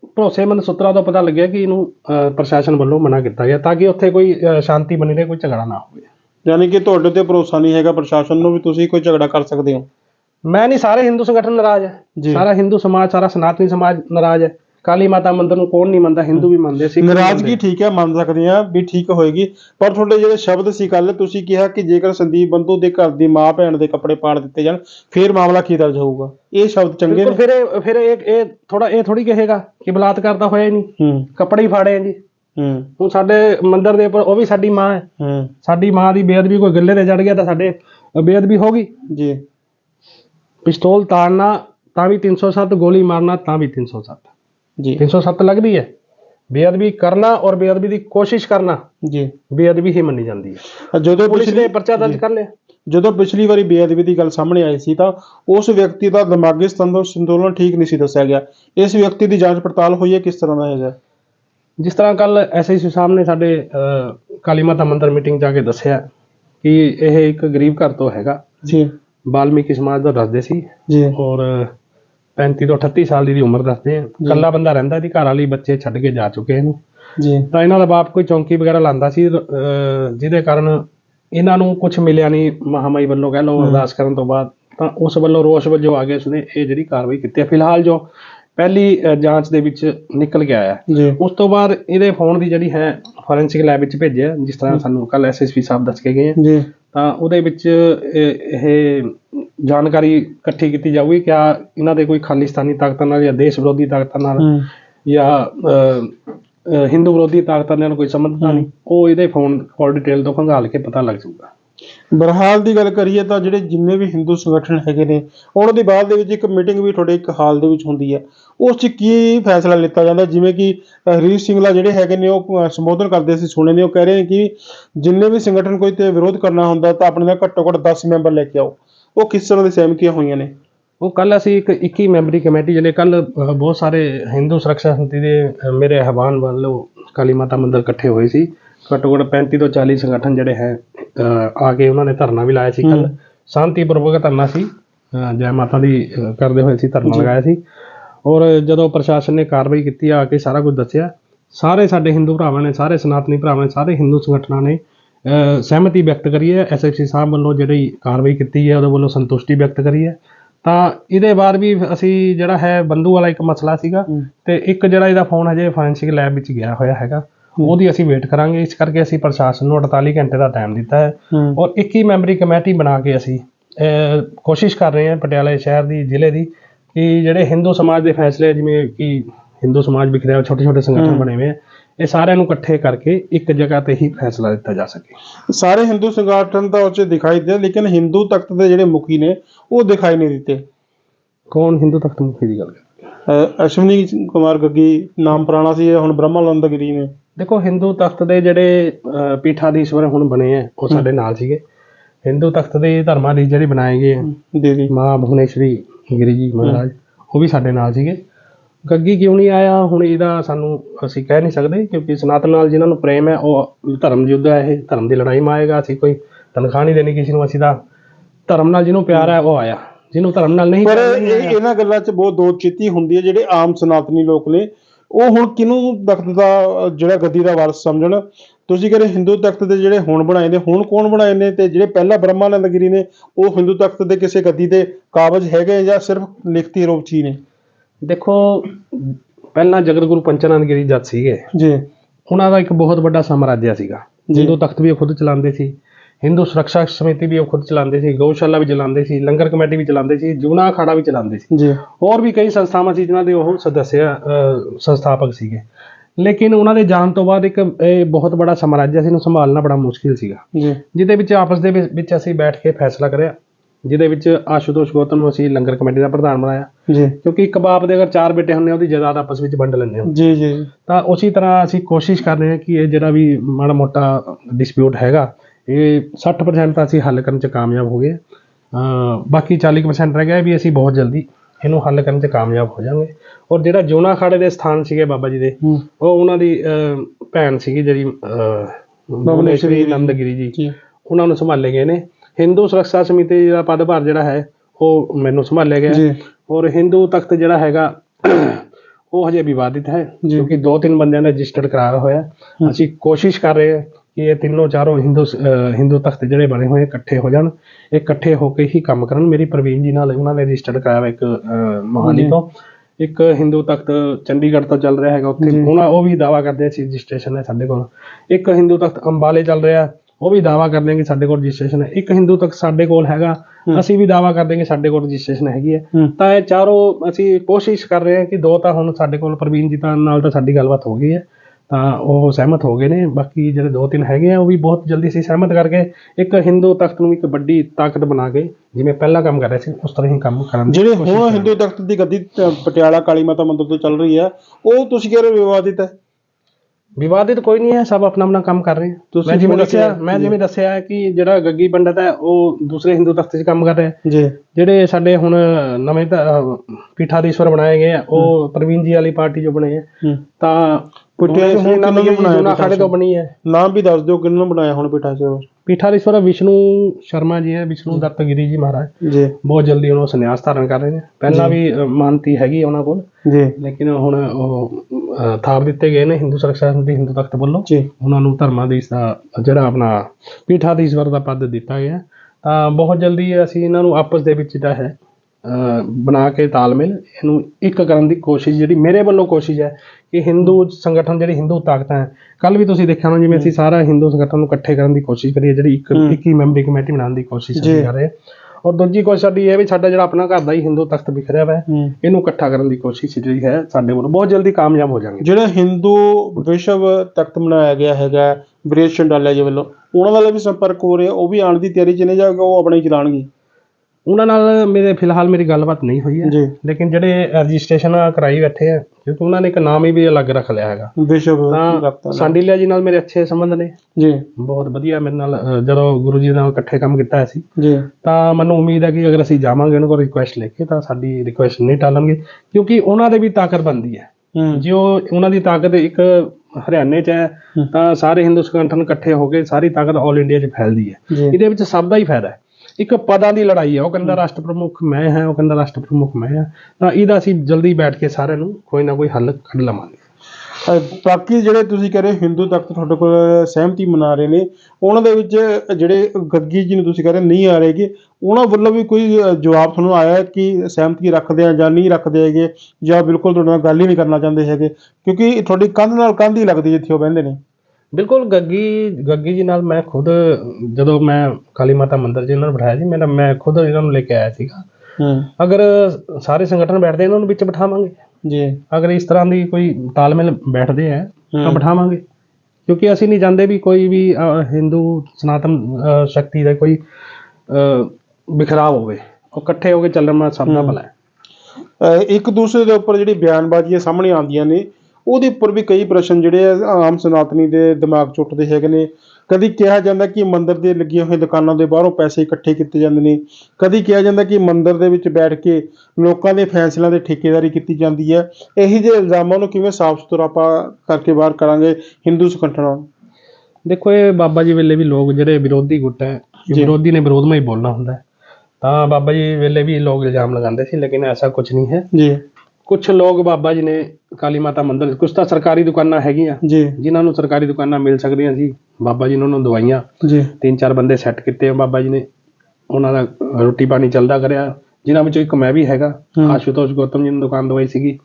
ਭਰੋਸੇਮੰਦ ਸੂਤਰਾਂ ਤੋਂ ਪਤਾ ਲੱਗਿਆ ਕਿ ਇਹਨੂੰ ਪ੍ਰਸ਼ਾਸਨ ਵੱਲੋਂ ਮਨਾ ਕੀਤਾ ਗਿਆ ਤਾਂ ਕਿ ਉੱਥੇ ਕੋਈ ਸ਼ਾਂਤੀ ਬਣੀ ਰਹੇ ਕੋਈ ਝਗੜਾ ਨਾ ਹੋਵੇ। ਯਾਨੀ ਕਿ ਤੁਹਾਡੇ ਤੇ ਭਰੋਸਾ ਨਹੀਂ ਹੈਗਾ ਪ੍ਰਸ਼ਾਸਨ ਨੂੰ ਵੀ ਤੁਸੀਂ ਕੋਈ ਝਗੜਾ ਕਰ ਸਕਦੇ ਹੋ? ਮੈਂ ਨਹੀਂ ਸਾਰੇ ਹਿੰਦੂ ਸੰਗਠਨ ਨਾਰਾਜ਼ ਹੈ। ਸਾਰਾ ਹਿੰਦੂ ਸਮਾਜ ਸਾਰਾ ਸਨਾਤਨੀ ਸਮਾਜ ਨਾਰਾਜ਼ ਹੈ। ਕਾਲੀ ਮਾਤਾ ਮੰਦਿਰ ਨੂੰ ਕੌਣ ਨਹੀਂ ਮੰਨਦਾ ਹਿੰਦੂ ਵੀ ਮੰਨਦੇ ਸੀ ਨਾਰਾਜ਼ਗੀ ਠੀਕ ਹੈ ਮੰਨ ਸਕਦੇ ਆ ਵੀ ਠੀਕ ਹੋਏਗੀ ਪਰ ਤੁਹਾਡੇ ਜਿਹੜੇ ਸ਼ਬਦ ਸੀ ਕੱਲ ਤੁਸੀਂ ਕਿਹਾ ਕਿ ਜੇਕਰ ਸੰਦੀਪ ਬੰਧੂ ਦੇ ਘਰ ਦੀ ਮਾਂ ਭੈਣ ਦੇ ਕੱਪੜੇ ਪਾੜ ਦਿੱਤੇ ਜਾਣ ਫਿਰ ਮਾਮਲਾ ਕੀ ਦਰਜ ਹੋਊਗਾ? ਇਹ ਸ਼ਬਦ ਚੰਗੇ ਨੇ? ਫਿਰ ਫਿਰ ਇਹ ਇਹ ਥੋੜਾ ਇਹ ਥੋੜੀ ਕਹੇਗਾ ਕਿ ਬਲਾਤਕਾਰ ਤਾਂ ਹੋਇਆ ਹੀ ਨਹੀਂ। ਹੂੰ। ਕੱਪੜੇ ਹੀ ਫਾੜੇ ਆ ਜੀ। ਹੂੰ। ਹੁਣ ਸਾਡੇ ਮੰਦਿਰ ਦੇ ਉੱਪਰ ਉਹ ਵੀ ਸਾਡੀ ਮਾਂ ਹੈ। ਹੂੰ। ਸਾਡੀ ਮਾਂ ਦੀ ਬੇਅਦਬੀ ਕੋਈ ਗੱਲੇ ਤੇ ਚੜ ਗਿਆ ਤਾਂ ਸਾਡੇ ਬੇਅਦਬੀ ਹੋ ਗਈ। ਜੀ। ਪਿਸਤੌਲ ਤਾੜਨਾ ਤਾਂ ਵੀ 307 ਗੋਲੀ ਮਾਰਨਾ ਤਾਂ ਵੀ 307 ਜੀ। 307 ਲੱਗਦੀ ਹੈ। ਬੇਅਦਬੀ ਕਰਨਾ ਔਰ ਬੇਅਦਬੀ ਦੀ ਕੋਸ਼ਿਸ਼ ਕਰਨਾ ਜੀ। ਬੇਅਦਬੀ ਹੀ ਮੰਨੀ ਜਾਂਦੀ ਹੈ। ਜਦੋਂ ਪੁਲਿਸ ਨੇ ਪਰਚਾ ਦਰਜ ਕਰ ਲਿਆ। ਜਦੋਂ ਪਿਛਲੀ ਵਾਰੀ ਬੇਅਦਬੀ ਦੀ ਗੱਲ ਸਾਹਮਣੇ ਆਈ ਸੀ ਤਾਂ ਉਸ ਵਿਅਕਤੀ ਦਾ ਦਿਮਾਗੀ ਸੰਤੁ- ਸੰਤੁਲਨ ਠੀਕ ਨਹੀਂ ਸੀ ਦੱਸਿਆ ਗਿਆ। ਇਸ ਵਿਅਕਤੀ ਦੀ ਜਾਂਚ ਪੜਤਾਲ ਹੋਈ ਹੈ ਕਿਸ ਤਰ੍ਹਾਂ ਦਾ ਹੈਗਾ? ਜਿਸ ਤਰ੍ਹਾਂ ਕੱਲ ਐਸਆਈਸੀ ਸਾਹਿਬ ਨੇ ਸਾਡੇ ਕਾਲੀ ਮਾਤਾ ਮੰਦਿਰ ਮੀਟਿੰਗ ਜਾ ਕੇ ਦੱਸਿਆ ਕਿ ਇਹ ਇੱਕ ਗਰੀਬ ਘਰ ਤੋਂ ਹੈਗਾ। ਜੀ। ਬਾਲਮੀਕੀ ਸਮਾਜ ਦਾ ਦੱਸਦੇ ਸੀ। ਜੀ। ਔਰ 35 ਤੋਂ 38 ਸਾਲ ਦੀ ਉਮਰ ਦੱਸਦੇ ਆ। ਇਕੱਲਾ ਬੰਦਾ ਰਹਿੰਦਾ ਇਹਦੀ ਘਰ ਵਾਲੀ ਬੱਚੇ ਛੱਡ ਕੇ ਜਾ ਚੁੱਕੇ ਇਹਨੂੰ। ਜੀ। ਤਾਂ ਇਹਨਾਂ ਦਾ ਬਾਪ ਕੋਈ ਚੌਂਕੀ ਵਗੈਰਾ ਲਾਂਦਾ ਸੀ ਜਿਹਦੇ ਕਾਰਨ ਇਹਨਾਂ ਨੂੰ ਕੁਝ ਮਿਲਿਆ ਨਹੀਂ ਮਹਾਮਾਈ ਵੱਲੋਂ ਕਹਿ ਲਓ ਅਰਦਾਸ ਕਰਨ ਤੋਂ ਬਾਅਦ। ਤਾਂ ਉਸ ਵੱਲੋਂ ਰੋਸ਼ ਵਜੋਂ ਆ ਕੇ ਉਸਨੇ ਇਹ ਜਿਹੜੀ ਕਾਰਵਾਈ ਕੀਤੀ ਹੈ। ਫਿਲਹਾਲ ਜੋ ਪਹਿਲੀ ਜਾਂਚ ਦੇ ਵਿੱਚ ਨਿਕਲ ਕੇ ਆਇਆ। ਉਸ ਤੋਂ ਬਾਅਦ ਇਹਦੇ ਫੋਨ ਦੀ ਜਿਹੜੀ ਹੈ ਫੋਰੈਂਸਿਕ ਲੈਬ ਵਿੱਚ ਭੇਜਿਆ ਜਿਸ ਤਰ੍ਹਾਂ ਸਾਨੂੰ ਕੱਲ ਐਸਐਸਪੀ ਸਾਹਿਬ ਦੱਸ ਕੇ ਗਏ ਆ। ਜੀ। ਤਾਂ ਉਹਦੇ ਵਿੱਚ ਇਹ ਜਾਣਕਾਰੀ ਇਕੱਠੀ ਕੀਤੀ ਜਾਊਗੀ ਕਿ ਆ ਇਹਨਾਂ ਦੇ ਕੋਈ ਖਾਲਿਸਤਾਨੀ ਤਾਕਤਾਂ ਨਾਲ ਜਾਂ ਦੇਸ਼ ਵਿਰੋਧੀ ਤਾਕਤਾਂ ਨਾਲ ਜਾਂ ਹਿੰਦੂ ਵਿਰੋਧੀ ਤਾਕਤਾਂ ਨਾਲ ਕੋਈ ਸੰਬੰਧ ਤਾਂ ਨਹੀਂ। ਉਹ ਇਹਦੇ ਫੋਨ ਕਾਲ ਡਿਟੇਲ ਤੋਂ ਖੰਗਾਲ ਕੇ ਪਤਾ ਲੱਗ ਜਾਊਗਾ। ਬਰਹਾਲ ਦੀ ਗੱਲ ਕਰੀਏ ਤਾਂ ਜਿਹੜੇ ਜਿੰਨੇ ਵੀ ਹਿੰਦੂ ਸੰਗਠਨ ਹੈਗੇ ਨੇ ਉਹਨਾਂ ਦੀ ਬਾਅਦ ਦੇ ਵਿੱਚ ਇੱਕ ਮੀਟਿੰਗ ਵੀ ਤੁਹਾਡੇ ਇੱਕ ਹਾਲ ਦੇ ਵਿੱਚ ਹੁੰਦੀ ਹੈ। ਉਸ 'ਚ ਕੀ ਫੈਸਲਾ ਲਿੱਤਾ ਜਾਂਦਾ? ਜਿਵੇਂ ਕਿ ਹਰੀਸ਼ ਸਿੰਘਲਾ ਜਿਹੜੇ ਹੈਗੇ ਨੇ ਉਹ ਸੰਬੋਧਨ ਕਰਦੇ ਸੀ ਸੁਣੇ ਨੇ ਉਹ ਕਹਿ ਰਹੇ ਕਿ ਜਿੰਨੇ ਵੀ ਸੰਗਠਨ ਕੋਈ ਤੇ ਵਿਰੋਧ ਕਰਨਾ ਹੁੰਦਾ ਤਾਂ ਆਪਣੇ ਦਾ ਘੱਟੋ ਘੱਟ 10 ਮੈਂਬਰ ਲੈ ਕੇ ਆਓ। ਉਹ ਕਿਸ ਤਰ੍ਹਾਂ ਦੇ ਸਹਿਮਤੀਆਂ ਹੋਈਆਂ ਨੇ? ਉਹ ਕੱਲ ਅਸੀਂ ਇੱਕ 21 ਮੈਂਬਰੀ ਕਮੇਟੀ ਜਿਹੜੇ ਕੱਲ ਬਹੁਤ ਸਾਰੇ ਹਿੰਦੂ ਸੁਰੱਖਿਆ ਸੰਮਤੀ ਦੇ ਅਹ, ਮੇਰੇ ਆਹਵਾਨ ਵੱਲੋਂ ਕਾਲੀ ਮਾਤਾ ਮੰਦਿਰ ਇਕੱਠੇ ਹੋਏ ਸੀ। ਘੱਟੋ ਘੱਟ 35 ਤੋਂ 40 ਸੰਗਠਨ ਜਿਹੜੇ ਹੈ ਅਹ, ਆ ਕੇ ਉਹਨਾਂ ਨੇ ਧਰਨਾ ਵੀ ਲਾਇਆ ਸੀ ਕੱਲ ਸ਼ਾਂਤੀਪੂਰਵਕ ਧਰਨਾ ਸੀ। ਜੈ ਮਾਤਾ ਦੀ ਕਰਦੇ ਹੋਏ ਸੀ ਧਰਨਾ ਲਗਾਇਆ ਸੀ। ਔਰ ਜਦੋਂ ਪ੍ਰਸ਼ਾਸਨ ਨੇ ਕਾਰਵਾਈ ਕੀਤੀ ਆ ਕੇ ਸਾਰਾ ਕੁਝ ਦੱਸਿਆ। ਸਾਰੇ ਸਾਡੇ ਹਿੰਦੂ ਭਰਾਵਾਂ ਨੇ ਸਾਰੇ ਸਨਾਤਨੀ ਭਰਾਵਾਂ ਨੇ ਸਾਰੇ ਹਿੰਦੂ ਸੰਗਠਨਾਂ ਨੇ ਸਹਿਮਤੀ ਵਿਅਕਤ ਕਰੀ ਹੈ। ਐਸਐਸਪੀ ਸਾਹਿਬ ਵੱਲੋਂ ਜਿਹੜੀ ਕਾਰਵਾਈ ਕੀਤੀ ਹੈ ਉਹਦੇ ਵੱਲੋਂ ਸੰਤੁਸ਼ਟੀ ਵਿਅਕਤ ਕਰੀ ਹੈ। ਤਾਂ ਇਹਦੇ ਬਾਅਦ ਵੀ ਅਸੀਂ ਜਿਹੜਾ ਹੈ ਬੰਦੂ ਵਾਲਾ ਇੱਕ ਮਸਲਾ ਸੀਗਾ। ਤੇ ਇੱਕ ਜਿਹੜਾ ਇਹਦਾ ਫੋਨ ਹਜੇ ਫੋਰੈਂਸਿਕ ਲੈਬ ਵਿੱਚ ਗਿਆ ਹੋਇਆ ਹੈਗਾ। ਉਹਦੀ ਅਸੀਂ ਵੇਟ ਕਰਾਂਗੇ ਇਸ ਕਰਕੇ ਅਸੀਂ ਪ੍ਰਸ਼ਾਸਨ ਨੂੰ 48 ਘੰਟੇ ਦਾ ਟਾਈਮ ਦਿੱਤਾ ਹੈ। ਔਰ 21 ਮੈਂਬਰੀ ਕਮੇਟੀ ਬਣਾ ਕੇ ਅਸੀਂ ਕੋਸ਼ਿਸ਼ ਕਰ ਰਹੇ ਹਾਂ ਪਟਿਆਲਾ ਸ਼ਹਿਰ ਦੀ ਜ਼ਿਲ੍ਹੇ ਦੀ ਕਿ ਜਿਹੜੇ ਹਿੰਦੂ ਸਮਾਜ ਦੇ ਫੈਸਲੇ ਜਿਵੇਂ ਕਿ ਹਿੰਦੂ ਸਮਾਜ ਵਿਖਰਿਆ ਹੋਇਆ ਛੋਟੇ ਛੋਟੇ ਸੰਗਠਨ ਬਣੇ ਹੋਏ ਆ ਇਹ ਸਾਰਿਆਂ ਨੂੰ ਇਕੱਠੇ ਕਰਕੇ ਇੱਕ ਜਗ੍ਹਾ ਤੇ ਹੀ ਫੈਸਲਾ ਦਿੱਤਾ ਜਾ ਸਕੇ। ਸਾਰੇ ਹਿੰਦੂ ਸੰਗਠਨ ਤਾਂ ਉਹ 'ਚ ਦਿਖਾਈ ਦੇ ਲੇਕਿਨ ਹਿੰਦੂ ਤਖਤ ਦੇ ਜਿਹੜੇ ਮੁਖੀ ਨੇ ਉਹ ਦਿਖਾਈ ਨਹੀਂ ਦਿੱਤੇ। ਕੌਣ ਹਿੰਦੂ ਤਖਤ ਮੁਖੀ ਦੀ ਗੱਲ ਕਰ ਅਸ਼ਵਨੀ ਕੁਮਾਰ ਗੱਗੀ ਨਾਮ ਪੁਰਾਣਾ ਸੀ ਇਹ ਹੁਣ ਬ੍ਰਹਮਾਨੰਦ ਗਿਰੀ ਨੇ। ਦੇਖੋ ਹਿੰਦੂ ਤਖਤ ਦੇ ਜਿਹੜੇ ਅਹ, ਪੀਠਾਧੀਸ਼ਵਰ ਹੁਣ ਬਣੇ ਆ ਉਹ ਸਾਡੇ ਨਾਲ ਸੀਗੇ। ਹਿੰਦੂ ਤਖਤ ਦੇ ਧਰਮਾਂ ਦੀ ਜਿਹੜੀ ਬਣਾਏ ਗਏ ਆ ਦੇਵੀ ਮਾਂ ਭੁਵਨੇਸ਼ਵਰੀ ਗਿਰੀ ਜੀ ਮਹਾਰਾਜ ਉਹ ਵੀ ਸਾਡੇ ਨਾਲ ਸੀਗੇ। ਗੱਗੀ ਕਿਉਂ ਨਹੀਂ ਆਇਆ? ਹੁਣ ਇਹਦਾ ਸਾਨੂੰ ਅਸੀਂ ਕਹਿ ਨਹੀਂ ਸਕਦੇ ਕਿਉਂਕਿ ਸਨਾਤਨ ਨਾਲ ਜਿਨ੍ਹਾਂ ਨੂੰ ਪ੍ਰੇਮ ਹੈ ਉਹ ਧਰਮ ਯੁੱਧ ਹੈ ਇਹ ਧਰਮ ਦੀ ਲੜਾਈ ਮਾਏਗਾ। ਅਸੀਂ ਕੋਈ ਤਨਖਾਹ ਨਹੀਂ ਦੇਣੀ ਕਿਸੇ ਨੂੰ ਅਸੀਂ ਤਾਂ ਧਰਮ ਨਾਲ ਜਿਹਨੂੰ ਪਿਆਰ ਹੈ ਉਹ ਆਇਆ। ਜਿਹਨੂੰ ਧਰਮ ਨਾਲ ਨਹੀਂ ਪਰ ਇਹ ਇਹਨਾਂ ਗੱਲਾਂ 'ਚ ਬਹੁਤ ਦੋ ਚਿੱਤੀ ਹੁੰਦੀ ਹੈ ਜਿਹੜੇ ਆਮ ਸਨਾਤਨੀ ਲੋਕ ਨੇ। ਉਹ ਹੁਣ ਕਿਹਨੂੰ ਤਖਤ ਦਾ ਜਿਹੜਾ ਗੱਦੀ ਦਾ ਵਾਰਸ ਸਮਝਣ? ਤੁਸੀਂ ਕਹਿੰਦੇ ਹਿੰਦੂ ਤਖਤ ਦੇ ਜਿਹੜੇ ਹੁਣ ਬਣਾਏ ਨੇ ਹੁਣ ਕੌਣ ਬਣਾਏ ਨੇ ਤੇ ਜਿਹੜੇ ਪਹਿਲਾਂ ਬ੍ਰਹਮਾਨੰਦ ਗਿਰੀ ਨੇ ਉਹ ਹਿੰਦੂ ਤਖਤ ਦੇ ਕਿਸੇ ਗੱਦੀ ਦੇ ਕਾਬਜ ਹੈਗੇ ਜਾਂ ਸਿਰਫ ਲਿਖਤੀ ਰੂਪ 'ਚ ਹੀ ਨੇ? ਦੇਖੋ ਪਹਿਲਾਂ ਜਗਤ ਗੁਰੂ ਪੰਚਨੰਦ ਗਿਰੀ ਜੱਜ ਸੀਗੇ। ਜੀ। ਉਹਨਾਂ ਦਾ ਇੱਕ ਬਹੁਤ ਵੱਡਾ ਸਾਮਰਾਜਿਆ ਸੀਗਾ। ਜੀ। ਹਿੰਦੂ ਤਖਤ ਵੀ ਖੁਦ ਚਲਾਉਂਦੇ ਸੀ। ਹਿੰਦੂ ਸੁਰੱਖਿਆ ਸਮਿਤੀ ਵੀ ਉਹ ਖੁਦ ਚਲਾਉਂਦੇ ਸੀ ਗਊਸ਼ਾਲਾ ਵੀ ਚਲਾਉਂਦੇ ਸੀ ਲੰਗਰ ਕਮੇਟੀ ਵੀ ਚਲਾਉਂਦੇ ਸੀ ਜੂਨਾ ਅਖਾੜਾ ਵੀ ਚਲਾਉਂਦੇ ਸੀ। ਜੀ। ਹੋਰ ਵੀ ਕਈ ਸੰਸਥਾਵਾਂ ਸੀ ਜਿਨ੍ਹਾਂ ਦੇ ਉਹ ਸਦੱਸਿਆ ਸੰਸਥਾਪਕ ਸੀਗੇ। ਲੇਕਿਨ ਉਹਨਾਂ ਦੇ ਜਾਣ ਤੋਂ ਬਾਅਦ ਇੱਕ ਇਹ ਬਹੁਤ ਬੜਾ ਸਾਮਰਾਜਿਆ ਸੀ ਨੂੰ ਸੰਭਾਲਣਾ ਬੜਾ ਮੁਸ਼ਕਿਲ ਸੀਗਾ। ਜੀ। ਜਿਹਦੇ ਵਿੱਚ ਆਪਸ ਦੇ ਵਿੱਚ ਅਸੀਂ ਬੈਠ ਕੇ ਫੈਸਲਾ ਕਰਿਆ ਜਿਹਦੇ ਵਿੱਚ ਆਸ਼ੂਤੋਸ਼ ਗੌਤਮ ਨੂੰ ਅਸੀਂ ਲੰਗਰ ਕਮੇਟੀ ਦਾ ਪ੍ਰਧਾਨ ਬਣਾਇਆ। ਜੀ। ਕਿਉਂਕਿ ਇੱਕ ਬਾਪ ਦੇ ਅਗਰ ਚਾਰ ਬੇਟੇ ਹੁੰਦੇ ਉਹਦੀ ਜਾਇਦਾਦ ਆਪਸ ਵਿੱਚ ਵੰਡ ਲੈਂਦੇ ਹਾਂ ਜੀ ਜੀ। ਤਾਂ ਉਸੇ ਤਰ੍ਹਾਂ ਅਸੀਂ ਕੋਸ਼ਿਸ਼ ਕਰ ਰਹੇ ਹਾਂ ਕਿ ਇਹ ਜਿਹੜਾ ਵੀ ਮਾੜਾ ਮੋਟਾ ਡਿਸਪਿਊਟ ਹੈਗਾ ਇਹ 60% ਤਾਂ ਅਸੀਂ ਹੱਲ ਕਰਨ 'ਚ ਕਾਮਯਾਬ ਹੋ ਗਏ। ਬਾਕੀ 40% ਰਹਿ ਗਿਆ ਵੀ ਅਸੀਂ ਬਹੁਤ ਜਲਦੀ ਇਹਨੂੰ ਹੱਲ ਕਰਨ 'ਚ ਕਾਮਯਾਬ ਹੋ ਜਾਵਾਂਗੇ। ਔਰ ਜਿਹੜਾ ਜੋਨਾ ਖਾੜੇ ਦੇ ਸਥਾਨ ਸੀਗੇ ਬਾਬਾ ਜੀ ਦੇ ਉਹ ਉਹਨਾਂ ਦੀ ਭੈਣ ਸੀਗੀ ਜਿਹੜੀ ਅ, ਭੁਵਨੇਸ਼ਵਰੀ ਨੰਦਗਿਰੀ ਜੀ। ਉਹਨਾਂ ਨੂੰ ਸੰਭਾਲੇ ਗਏ ਨੇ। ਹਿੰਦੂ ਸੁਰੱਖਿਆ ਸਮਿਤੀ ਦਾ ਪਦਭਾਰ ਜਿਹੜਾ ਹੈ ਉਹ ਮੈਨੂੰ ਸੰਭਾਲਿਆ ਗਿਆ। ਔਰ ਹਿੰਦੂ ਤਖਤ ਜਿਹੜਾ ਹੈਗਾ ਉਹ ਹਜੇ ਵਿਵਾਦਿਤ ਹੈ। ਕਿਉਂਕਿ ਦੋ ਤਿੰਨ ਬੰਦਿਆਂ ਨੇ ਰਜਿਸਟਰਡ ਕਰਾਇਆ ਹੋਇਆ। ਅਸੀਂ ਕੋਸ਼ਿਸ਼ ਕਰ ਰਹੇ ਹਾਂ ਕਿ ਇਹ ਤਿੰਨੋਂ ਚਾਰੋਂ ਹਿੰਦੂ ਹਿੰਦੂ ਤਖਤ ਜਿਹੜੇ ਬਣੇ ਹੋਏ ਇਕੱਠੇ ਹੋ ਜਾਣ ਇਹ ਇਕੱਠੇ ਹੋ ਕੇ ਹੀ ਕੰਮ ਕਰਨ। ਮੇਰੀ ਪ੍ਰਵੀਨ ਜੀ ਨਾਲ ਉਹਨਾਂ ਨੇ ਰਜਿਸਟਰਡ ਕਰਾਇਆ ਇੱਕ ਮੋਹਾਲੀ ਤੋਂ। ਇੱਕ ਹਿੰਦੂ ਤਖਤ ਚੰਡੀਗੜ੍ਹ ਤੋਂ ਚੱਲ ਰਿਹਾ ਹੈਗਾ ਉੱਥੇ। ਉਹਨਾਂ ਉਹ ਵੀ ਦਾਵਾ ਕਰਦੇ ਸੀ ਰਜਿਸਟ੍ਰੇਸ਼ਨ ਹੈ ਸਾਡੇ ਕੋਲ। ਇੱਕ ਹਿੰਦੂ ਤਖਤ ਅੰਬਾਲੇ ਚੱਲ ਰਿਹਾ ਉਹ ਵੀ ਦਾਵਾ ਕਰਦੇ ਕਿ ਸਾਡੇ ਕੋਲ ਰਜਿਸਟ੍ਰੇਸ਼ਨ ਹੈ। ਇੱਕ ਹਿੰਦੂ ਤਖਤ ਸਾਡੇ ਕੋਲ ਹੈਗਾ। ਅਸੀਂ ਵੀ ਦਾਵਾ ਕਰਦੇ ਕਿ ਸਾਡੇ ਕੋਲ ਰਜਿਸਟ੍ਰੇਸ਼ਨ ਹੈਗੀ ਹੂੰ। ਤਾਂ ਇਹ ਚਾਰੋਂ ਅਸੀਂ ਕੋਸ਼ਿਸ਼ ਕਰ ਰਹੇ ਹਾਂ ਕਿ ਦੋ ਤਾਂ ਹੁਣ ਸਾਡੇ ਕੋਲ ਪ੍ਰਵੀਨ ਜੀ ਤਾਂ ਨਾਲ ਤਾਂ ਸਾਡੀ ਗੱਲਬਾਤ ਹੋ ਗਈ ਹੈ। ਤਾਂ ਉਹ ਸਹਿਮਤ ਹੋ ਗਏ ਨੇ। ਬਾਕੀ ਜਿਹੜੇ ਦੋ ਤਿੰਨ ਹੈਗੇ ਆ ਉਹ ਵੀ ਬਹੁਤ ਜਲਦੀ ਅਸੀਂ ਸਹਿਮਤ ਕਰਕੇ ਇੱਕ ਹਿੰਦੂ ਤਖਤ ਨੂੰ ਇੱਕ ਵੱਡੀ ਤਾਕਤ ਬਣਾ ਕੇ ਜਿਵੇਂ ਪਹਿਲਾਂ ਕੰਮ ਕਰ ਰਹੇ ਸੀ ਉਸ ਤਰ੍ਹਾਂ ਹੀ ਕੰਮ ਕਰਨ ਦੀ ਜਿਹੜੇ ਹੁਣ। ਹਿੰਦੂ ਤਖਤ ਦੀ ਗੱਦੀ ਪਟਿਆਲਾ ਕਾਲੀ ਮਾਤਾ ਮੰਦਿਰ ਤੋਂ ਚੱਲ ਰਹੀ ਹੈ ਉਹ ਤੁਸੀਂ ਕਹਿ ਰਹੇ ਵਿਵਾਦਿਤ ਹੈ? ਵਿਵਾਦਿਤ ਕੋਈ ਨਹੀਂ ਹੈ ਸਭ ਆਪਣਾ ਆਪਣਾ ਕੰਮ ਕਰ ਰਹੇ ਹੈ ਤੁਸੀਂ ਮੈਂ ਜਿਵੇਂ ਦੱਸਿਆ ਮੈਂ। ਜਿਵੇਂ ਦੱਸਿਆ ਕਿ ਜਿਹੜਾ ਗੱਗੀ ਪੰਡਤ ਹੈ ਉਹ ਦੂਸਰੇ ਹਿੰਦੂ ਤਖਤ 'ਚ ਕੰਮ ਕਰ ਰਿਹਾ ਹੈ। ਜੀ। ਜਿਹੜੇ ਸਾਡੇ ਹੁਣ ਨਵੇਂ ਪੀਠਾਧੀਸ਼ਵਰ ਬਣਾਏ ਗਏ ਆ ਉਹ ਪ੍ਰਵੀਨ ਜੀ ਵਾਲੀ ਪਾਰਟੀ ਜੋ ਬਣੇ ਹੂੰ। ਤਾਂ ਪੁੱਟਿਆ ਹੁਣ ਹੁਣ ਨਵੀਂ ਕਿਹਨੂੰ ਬਣਾਇਆ ਜੂਨਾ ਖਾੜੇ ਤੋਂ? ਬਣੀ ਹੈ ਨਾਮ ਵੀ ਦੱਸ ਦਿਓ ਕਿਹਨੂੰ ਬਣਾਇਆ ਹੁਣ ਪਿਠਾ ਸਰਵਰ ਪੀਠਾਧੀਸ਼ਵਰ ਵਿਸ਼ਨੂੰ ਸ਼ਰਮਾ ਜੀ ਹੈ ਵਿਸ਼ਨੂੰ ਦੱਤ ਗਿਰੀ ਜੀ ਮਹਾਰਾਜ। ਜੀ। ਬਹੁਤ ਜਲਦੀ ਉਹਨੂੰ ਸੰਨਿਆਸ ਧਾਰਨ ਕਰ ਰਹੇ ਨੇ। ਪਹਿਲਾਂ ਵੀ ਮਾਨਤੀ ਹੈਗੀ ਉਹਨਾਂ ਕੋਲ। ਜੀ। ਲੇਕਿਨ ਹੁਣ ਉਹ ਥਾਪ ਦਿੱਤੇ ਗਏ ਨੇ ਹਿੰਦੂ ਸੁਰੱਖਿਆ ਸੰਧੀ ਹਿੰਦੂ ਤਖਤ ਵੱਲੋਂ। ਜੀ। ਉਹਨਾਂ ਨੂੰ ਧਰਮਾਧੀਸ਼ ਦਾ ਜਿਹੜਾ ਆਪਣਾ ਪੀਠਾਧੀਸ਼ਵਰ ਦਾ ਪਦ ਦਿੱਤਾ ਗਿਆ। ਤਾਂ ਬਹੁਤ ਜਲਦੀ ਅਸੀਂ ਇਹਨਾਂ ਨੂੰ ਆਪਸ ਦੇ ਵਿੱਚ ਜਿਹੜਾ ਹੈ ਬਣਾ ਕੇ ਤਾਲਮੇਲ ਇਹਨੂੰ ਇੱਕ ਕਰਨ ਦੀ ਕੋਸ਼ਿਸ਼ ਜਿਹੜੀ ਮੇਰੇ ਵੱਲੋਂ ਕੋਸ਼ਿਸ਼ ਹੈ ਕਿ ਹਿੰਦੂ ਸੰਗਠਨ ਜਿਹੜੀ ਹਿੰਦੂ ਤਾਕਤਾਂ ਹੈ ਕੱਲ ਵੀ ਤੁਸੀਂ ਦੇਖਿਆ ਹੋਣਾ ਜਿਵੇਂ ਅਸੀਂ ਸਾਰਾ ਹਿੰਦੂ ਸੰਗਠਨ ਨੂੰ ਇਕੱਠੇ ਕਰਨ ਦੀ ਕੋਸ਼ਿਸ਼ ਕਰੀ ਹੈ ਜਿਹੜੀ ਇੱਕ। ਇੱਕ ਹੀ ਮੈਂਬਰੀ ਕਮੇਟੀ ਬਣਾਉਣ ਦੀ ਕੋਸ਼ਿਸ਼ ਅਸੀਂ ਜੀ। ਕਰ ਰਹੇ ਔਰ ਦੂਜੀ ਕੋਸ਼ਿਸ਼ ਸਾਡੀ ਇਹ ਵੀ ਸਾਡਾ ਜਿਹੜਾ ਆਪਣਾ ਘਰ ਦਾ ਹੀ ਹਿੰਦੂ ਤਖਤ ਵਿਖਰਿਆ ਹੋਇਆ ਇਹਨੂੰ ਇਕੱਠਾ ਕਰਨ ਦੀ ਕੋਸ਼ਿਸ਼ ਜਿਹੜੀ ਹੈ ਸਾਡੇ ਵੱਲੋਂ ਬਹੁਤ ਜਲਦੀ ਕਾਮਯਾਬ ਹੋ ਜਾਵਾਂਗੇ ਜਿਹੜਾ ਹਿੰਦੂ ਵਿਸ਼ਵ ਤਖਤ ਬਣਾਇਆ ਗਿਆ ਹੈਗਾ ਬ੍ਰਿਜ ਚੰਡਾਲਾ ਜੀ ਵੱਲੋਂ ਉਹਨਾਂ ਨਾਲ ਵੀ ਸੰਪਰਕ ਹੋ ਰਿਹਾ ਉਹ ਵੀ ਆਉਣ ਦੀ ਤਿਆਰੀ ਚ ਨੇ ਜਾਂ ਉਹ ਆਪਣੇ ਚਲਾਣਗੇ ਉਹਨਾਂ ਨਾਲ ਮੇਰੇ ਫਿਲਹਾਲ ਮੇਰੀ ਗੱਲਬਾਤ ਨਹੀਂ ਹੋਈ ਹੈ। ਜੀ। ਲੇਕਿਨ ਜਿਹੜੇ ਰਜਿਸਟ੍ਰੇਸ਼ਨ ਕਰਾਈ ਬੈਠੇ ਆ ਕਿਉਂਕਿ ਉਹਨਾਂ ਨੇ ਇੱਕ ਨਾਮ ਹੀ ਵੀ ਅਲੱਗ ਰੱਖ ਲਿਆ ਹੈਗਾ। ਵਿਸ਼ਵ ਤਾਂ ਸਾਂਡੀਲਿਆ ਜੀ ਨਾਲ ਮੇਰੇ ਅੱਛੇ ਸੰਬੰਧ ਨੇ। ਜੀ। ਬਹੁਤ ਵਧੀਆ ਮੇਰੇ ਨਾਲ ਜਦੋਂ ਗੁਰੂ ਜੀ ਨਾਲ ਇਕੱਠੇ ਕੰਮ ਕੀਤਾ ਹੋਇਆ ਸੀ। ਜੀ। ਤਾਂ ਮੈਨੂੰ ਉਮੀਦ ਹੈ ਕਿ ਅਗਰ ਅਸੀਂ ਜਾਵਾਂਗੇ ਉਹਨਾਂ ਕੋਲ ਰਿਕੁਐਸਟ ਲੈ ਕੇ ਤਾਂ ਸਾਡੀ ਰਿਕੁਐਸਟ ਨਹੀਂ ਟਾਲਣਗੇ। ਕਿਉਂਕਿ ਉਹਨਾਂ ਦੇ ਵੀ ਤਾਕਤ ਬਣਦੀ ਹੈ। ਹੂੰ। ਜੋ ਉਹਨਾਂ ਦੀ ਤਾਕਤ ਇੱਕ ਹਰਿਆਣੇ 'ਚ ਹੈ ਹੂੰ। ਤਾਂ ਸਾਰੇ ਹਿੰਦੂ ਸੰਗਠਨ ਇਕੱਠੇ ਹੋ ਕੇ ਸਾਰੀ ਤਾਕਤ ਆਲ ਇੰਡੀਆ 'ਚ ਫੈਲਦੀ ਹੈ। ਜੀ। ਇਹਦੇ ਵਿੱਚ ਸਭ ਦਾ ਹੀ ਫਾਇਦਾ ਹੈ। ਇੱਕ ਪਦਾਂ ਦੀ ਲੜਾਈ ਹੈ ਉਹ ਕਹਿੰਦਾ ਰਾਸ਼ਟਰ ਪ੍ਰਮੁੱਖ ਮੈਂ ਹਾਂ ਉਹ ਕਹਿੰਦਾ ਰਾਸ਼ਟਰ ਪ੍ਰਮੁੱਖ ਮੈਂ ਹਾਂ। ਤਾਂ ਇਹਦਾ ਅਸੀਂ ਜਲਦੀ ਬੈਠ ਕੇ ਸਾਰਿਆਂ ਨੂੰ ਕੋਈ ਨਾ ਕੋਈ ਹੱਲ ਕੱਢ ਲਵਾਂਗੇ। ਬਾਕੀ ਜਿਹੜੇ ਤੁਸੀਂ ਕਹ ਰਹੇ ਹਿੰਦੂ ਤਖਤ ਤੁਹਾਡੇ ਕੋਲ ਸਹਿਮਤੀ ਮਨਾ ਰਹੇ ਨੇ ਉਹਨਾਂ ਦੇ ਵਿੱਚ ਜਿਹੜੇ ਗੱਗੀ ਜੀ ਨੂੰ ਤੁਸੀਂ ਕਹ ਰਹੇ ਨਹੀਂ ਆ ਰਹੇਗੇ ਉਹਨਾਂ ਵੱਲੋਂ ਵੀ ਕੋਈ ਜਵਾਬ ਤੁਹਾਨੂੰ ਆਇਆ ਕਿ ਸਹਿਮਤੀ ਰੱਖਦੇ ਆ ਜਾਂ ਨਹੀਂ ਰੱਖਦੇ ਹੈਗੇ ਜਾਂ ਬਿਲਕੁਲ ਤੁਹਾਡੇ ਨਾਲ ਗੱਲ ਹੀ ਨਹੀਂ ਕਰਨਾ ਚਾਹੁੰਦੇ ਹੈਗੇ? ਕਿਉਂਕਿ ਤੁਹਾਡੀ ਕੰਧ ਨਾਲ ਕੰਧ ਹੀ ਲੱਗਦੀ ਜਿੱਥੇ ਉਹ ਬਹਿੰਦੇ ਨੇ। ਬਿਲਕੁਲ ਗੱਗੀ ਗੱਗੀ ਜੀ ਨਾਲ ਮੈਂ ਖੁਦ ਜਦੋਂ ਮੈਂ ਕਾਲੀ ਮਾਤਾ ਮੰਦਿਰ ਜੀ ਇਹਨਾਂ ਨੂੰ ਬਿਠਾਇਆ ਸੀ ਮੇਰਾ ਮੈਂ ਖੁਦ ਇਹਨਾਂ ਨੂੰ ਲੈ ਕੇ ਆਇਆ ਸੀਗਾ। ਹੂੰ। ਅਗਰ ਸਾਰੇ ਸੰਗਠਨ ਬੈਠਦੇ ਇਹਨਾਂ ਨੂੰ ਵਿੱਚ ਬਿਠਾਵਾਂਗੇ। ਜੀ। ਅਗਰ ਇਸ ਤਰ੍ਹਾਂ ਦੀ ਕੋਈ ਤਾਲਮੇਲ ਬੈਠਦੇ ਆ ਤਾਂ। ਬਿਠਾਵਾਂਗੇ। ਕਿਉਂਕਿ ਅਸੀਂ ਨਹੀਂ ਚਾਹੁੰਦੇ ਵੀ ਕੋਈ ਵੀ ਹਿੰਦੂ ਸਨਾਤਨ ਸ਼ਕਤੀ ਦਾ ਕੋਈ ਬਿਖਰਾਵ ਹੋਵੇ। ਉਹ ਇਕੱਠੇ ਹੋ ਕੇ ਚੱਲਣ ਸਭ ਦਾ। ਭਲਾ ਹੈ। ਇੱਕ ਦੂਸਰੇ ਦੇ ਉੱਪਰ ਜਿਹੜੀ ਬਿਆਨਬਾਜ਼ੀਆਂ ਸਾਹਮਣੇ ਆਉਂਦੀਆਂ ਨੇ ਉਹਦੇ ਉੱਪਰ ਵੀ ਕਈ ਪ੍ਰਸ਼ਨ ਜਿਹੜੇ ਆ ਆਮ ਸਨਾਤਨੀ ਦੇ ਦਿਮਾਗ 'ਚ ਉੱਠਦੇ ਹੈਗੇ ਨੇ। ਕਦੀ ਕਿਹਾ ਜਾਂਦਾ ਕਿ ਮੰਦਿਰ ਦੇ ਲੱਗੀਆਂ ਹੋਈਆਂ ਦੁਕਾਨਾਂ ਦੇ ਬਾਹਰੋਂ ਪੈਸੇ ਇਕੱਠੇ ਕੀਤੇ ਜਾਂਦੇ ਨੇ। ਕਦੀ ਕਿਹਾ ਜਾਂਦਾ ਕਿ ਮੰਦਿਰ ਦੇ ਵਿੱਚ ਬੈਠ ਕੇ ਲੋਕਾਂ ਦੇ ਫੈਸਲਿਆਂ ਦੇ ਠੇਕੇਦਾਰੀ ਕੀਤੀ ਜਾਂਦੀ ਹੈ। ਇਹੀ ਜਿਹੇ ਇਲਜ਼ਾਮਾਂ ਨੂੰ ਕਿਵੇਂ ਸਾਫ਼ ਸੁਥਰਾ ਆਪਾਂ ਕਰਕੇ ਬਾਹਰ ਕਰਾਂਗੇ ਹਿੰਦੂ ਸੰਗਠਨਾਂ ਦੇਖੋ ਇਹ ਬਾਬਾ ਜੀ ਵੇਲੇ ਵੀ ਲੋਕ ਜਿਹੜੇ ਵਿਰੋਧੀ ਗੁੱਟ ਹੈ। ਵਿਰੋਧੀ ਨੇ ਵਿਰੋਧ में ਹੀ ਬੋਲਣਾ ਹੁੰਦਾ ਤਾਂ ਬਾਬਾ ਜੀ ਵੇਲੇ ਵੀ ਲੋਕ ਇਲਜ਼ਾਮ ਲਗਾਉਂਦੇ ਸੀ ਲੇਕਿਨ ਐਸਾ ਕੁਝ ਨਹੀਂ ਹੈ। ਜੀ। ਕੁਝ ਲੋਕ ਬਾਬਾ ਜੀ ਨੇ ਕਾਲੀ ਮਾਤਾ ਮੰਦਿਰ ਕੁਝ ਤਾਂ ਸਰਕਾਰੀ ਦੁਕਾਨਾਂ ਹੈਗੀਆਂ। ਜੀ। ਜਿਨ੍ਹਾਂ ਨੂੰ ਸਰਕਾਰੀ ਦੁਕਾਨਾਂ ਮਿਲ ਸਕਦੀਆਂ ਸੀ। ਬਾਬਾ ਜੀ ਨੇ ਉਹਨਾਂ ਨੂੰ ਦਵਾਈਆਂ। ਜੀ। ਤਿੰਨ ਚਾਰ ਬੰਦੇ ਸੈੱਟ ਕੀਤੇ ਆ ਬਾਬਾ ਜੀ ਨੇ। ਉਹਨਾਂ ਦਾ ਰੋਟੀ ਪਾਣੀ ਚੱਲਦਾ ਕਰਿਆ। ਜਿਨ੍ਹਾਂ ਵਿੱਚੋਂ ਇੱਕ ਮੈਂ ਵੀ ਹੈਗਾ। ਆਸ਼ੂਤੋਸ਼ ਗੌਤਮ ਜੀ ਨੂੰ ਦੁਕਾਨ ਦਵਾਈ ਸੀਗੀ।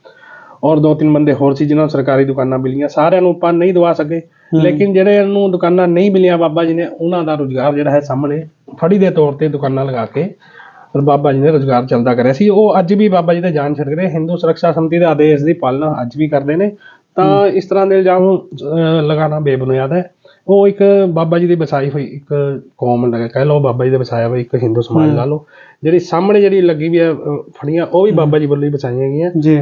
ਔਰ ਦੋ ਤਿੰਨ ਬੰਦੇ ਹੋਰ ਸੀ ਜਿਨ੍ਹਾਂ ਨੂੰ ਸਰਕਾਰੀ ਦੁਕਾਨਾਂ ਮਿਲੀਆਂ। ਸਾਰਿਆਂ ਨੂੰ ਆਪਾਂ ਨਹੀਂ ਦਵਾ ਸਕੇ। ਲੇਕਿਨ ਜਿਹੜੇ ਨੂੰ ਦੁਕਾਨਾਂ ਨਹੀਂ ਮਿਲੀਆਂ ਬਾਬਾ ਜੀ ਨੇ ਉਹਨਾਂ ਦਾ ਰੁਜ਼ਗਾਰ ਜਿਹੜਾ ਹੈ ਸਾਹਮਣੇ ਫੜੀ ਦੇ ਤੌਰ ਤੇ ਦੁਕਾਨਾਂ ਲਗਾ ਕੇ ਔਰ ਬਾਬਾ ਜੀ ਨੇ ਰੁਜ਼ਗਾਰ ਚੱਲਦਾ ਕਰਿਆ ਸੀ। ਉਹ ਅੱਜ ਵੀ ਬਾਬਾ ਜੀ ਤੇ ਜਾਨ ਛੱਡ ਰਹੇ ਹਿੰਦੂ ਸੁਰੱਖਿਆ ਸਮਿਤੀ ਦੇ ਆਦੇਸ਼ ਦੀ ਪਾਲਣਾ ਅੱਜ ਵੀ ਕਰਦੇ ਨੇ। ਤਾਂ ਇਸ ਤਰ੍ਹਾਂ ਦੇ ਇਲਜ਼ਾਮ ਲਗਾਉਣਾ ਬੇਬੁਨਿਆਦ ਹੈ। ਉਹ ਇੱਕ ਬਾਬਾ ਜੀ ਦੀ ਵਸਾਈ ਹੋਈ। ਇੱਕ ਕੌਮ ਲਗਾ ਕਹਿ ਲਓ ਬਾਬਾ ਜੀ ਦੇ ਵਸਾਇਆ ਹੋਇਆ ਇੱਕ ਹਿੰਦੂ ਸਮਾਜ ਲਾ ਲਓ। ਜਿਹੜੀ ਸਾਹਮਣੇ ਜਿਹੜੀ ਲੱਗੀ ਵੀ ਹੈ ਫੜੀਆਂ ਉਹ ਵੀ ਬਾਬਾ ਜੀ ਵੱਲੋਂ ਹੀ ਵਸਾਈਆਂ ਗਈਆਂ। ਜੀ।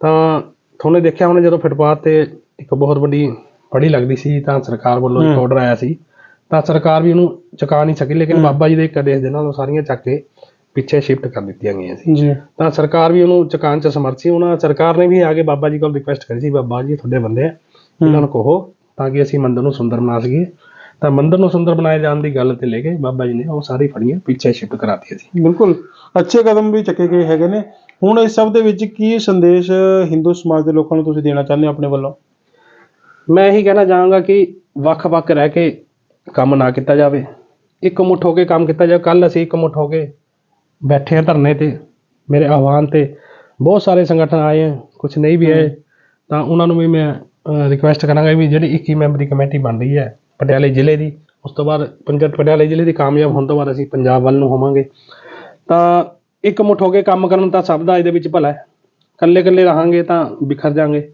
ਤਾਂ ਤੁਹਾਨੂੰ ਦੇਖਿਆ ਹੋਣਾ ਜਦੋਂ ਫੁੱਟਪਾਥ ਤੇ ਇੱਕ ਬਹੁਤ ਵੱਡੀ ਫੜੀ ਲੱਗਦੀ ਸੀ ਤਾਂ ਸਰਕਾਰ ਵੱਲੋਂ ਇੱਕ। ਆਰਡਰ ਆਇਆ ਸੀ। ਤਾਂ ਸਰਕਾਰ ਵੀ ਉਹਨੂੰ ਚੁਕਾ ਨਹੀਂ ਸਕੀ ਲੇਕਿਨ ਬਾਬਾ ਜੀ ਦੇ ਇੱਕ ਆਦੇਸ਼ ਦੇ ਨਾਲ ਉਹ ਸਾਰੀਆਂ ਚੱਕ ਕੇ ਪਿੱਛੇ ਸ਼ਿਫਟ ਕਰ ਦਿੱਤੀਆਂ ਗਈਆਂ ਸੀ। ਜੀ। ਤਾਂ ਸਰਕਾਰ ਵੀ ਉਹਨੂੰ ਚੁਕਾਉਣ ਚ ਸਮਰਥ ਸੀ। ਉਹਨਾਂ ਸਰਕਾਰ ਨੇ ਵੀ ਆ ਕੇ ਬਾਬਾ ਜੀ ਕੋਲ ਰਿਕੁਐਸਟ ਕਰੀ ਸੀ ਬਾਬਾ ਜੀ ਤੁਹਾਡੇ ਬੰਦੇ ਆ। ਇਹਨਾਂ ਨੂੰ ਕਹੋ ਤਾਂ ਕਿ ਅਸੀਂ ਮੰਦਿਰ ਨੂੰ ਸੁੰਦਰ ਬਣਾ ਸਕੀਏ। ਤਾਂ ਮੰਦਿਰ ਨੂੰ ਸੁੰਦਰ ਬਣਾਏ ਜਾਣ ਦੀ ਗੱਲ ਤੇ ਲੈ ਕੇ ਬਾਬਾ ਜੀ ਨੇ ਉਹ ਸਾਰੀ ਫੜੀਆਂ ਪਿੱਛੇ ਸ਼ਿਫਟ ਕਰਾਤੀਆਂ ਸੀ। ਬਿਲਕੁਲ। ਅੱਛੇ ਕਦਮ ਵੀ ਚੱਕੇ ਗਏ ਹੈਗੇ ਨੇ। ਹੁਣ ਇਸ ਸਭ ਦੇ ਵਿੱਚ ਕੀ ਸੰਦੇਸ਼ ਹਿੰਦੂ ਸਮਾਜ ਦੇ ਲੋਕਾਂ ਨੂੰ ਤੁਸੀਂ ਦੇਣਾ ਚਾਹੁੰਦੇ ਹੋ ਆਪਣੇ ਵੱਲੋਂ? ਮੈਂ ਇਹੀ ਕਹਿਣਾ ਚਾਹਾਂਗਾ ਕਿ ਵੱਖ-ਵੱਖ ਰਹਿ ਕੇ ਕੰਮ ਨਾ ਕੀਤਾ ਜਾਵੇ। ਇੱਕ ਮੁੱਠ ਹੋ ਕੇ ਕੰਮ ਕੀਤਾ ਜਾਵੇ। ਕੱਲ ਅਸੀਂ ਇੱਕ ਮੁੱਠ ਹੋ ਕੇ ਬੈਠੇ ਹਾਂ ਧਰਨੇ ਤੇ ਮੇਰੇ ਆਹਵਾਨ ਤੇ ਬਹੁਤ ਸਾਰੇ ਸੰਗਠਨ ਆਏ ਹੈ ਕੁਝ ਨਹੀਂ ਵੀ ਹੈ। ਤਾਂ ਉਹਨਾਂ ਨੂੰ ਵੀ ਮੈਂ ਰਿਕੁਐਸਟ ਕਰਾਂਗਾ ਵੀ ਜਿਹੜੀ 21 ਮੈਂਬਰੀ ਕਮੇਟੀ ਬਣ ਰਹੀ ਹੈ ਪਟਿਆਲੇ ਜ਼ਿਲ੍ਹੇ ਦੀ ਉਸ ਤੋਂ ਬਾਅਦ ਪੰਜਾਬ ਪਟਿਆਲੇ ਜ਼ਿਲ੍ਹੇ ਦੀ ਕਾਮਯਾਬ ਹੋਣ ਤੋਂ ਬਾਅਦ ਅਸੀਂ ਪੰਜਾਬ ਵੱਲ ਨੂੰ ਹੋਵਾਂਗੇ। ਤਾਂ ਇੱਕ ਮੁੱਠ ਹੋ ਕੇ ਕੰਮ ਕਰਨ ਤਾਂ ਸਭ ਦਾ ਇਹਦੇ ਵਿੱਚ ਭਲਾ ਹੈ। ਇਕੱਲੇ ਇਕੱਲੇ ਰਹਾਂਗੇ ਤਾਂ ਬਿਖਰ ਜਾਾਂਗੇ।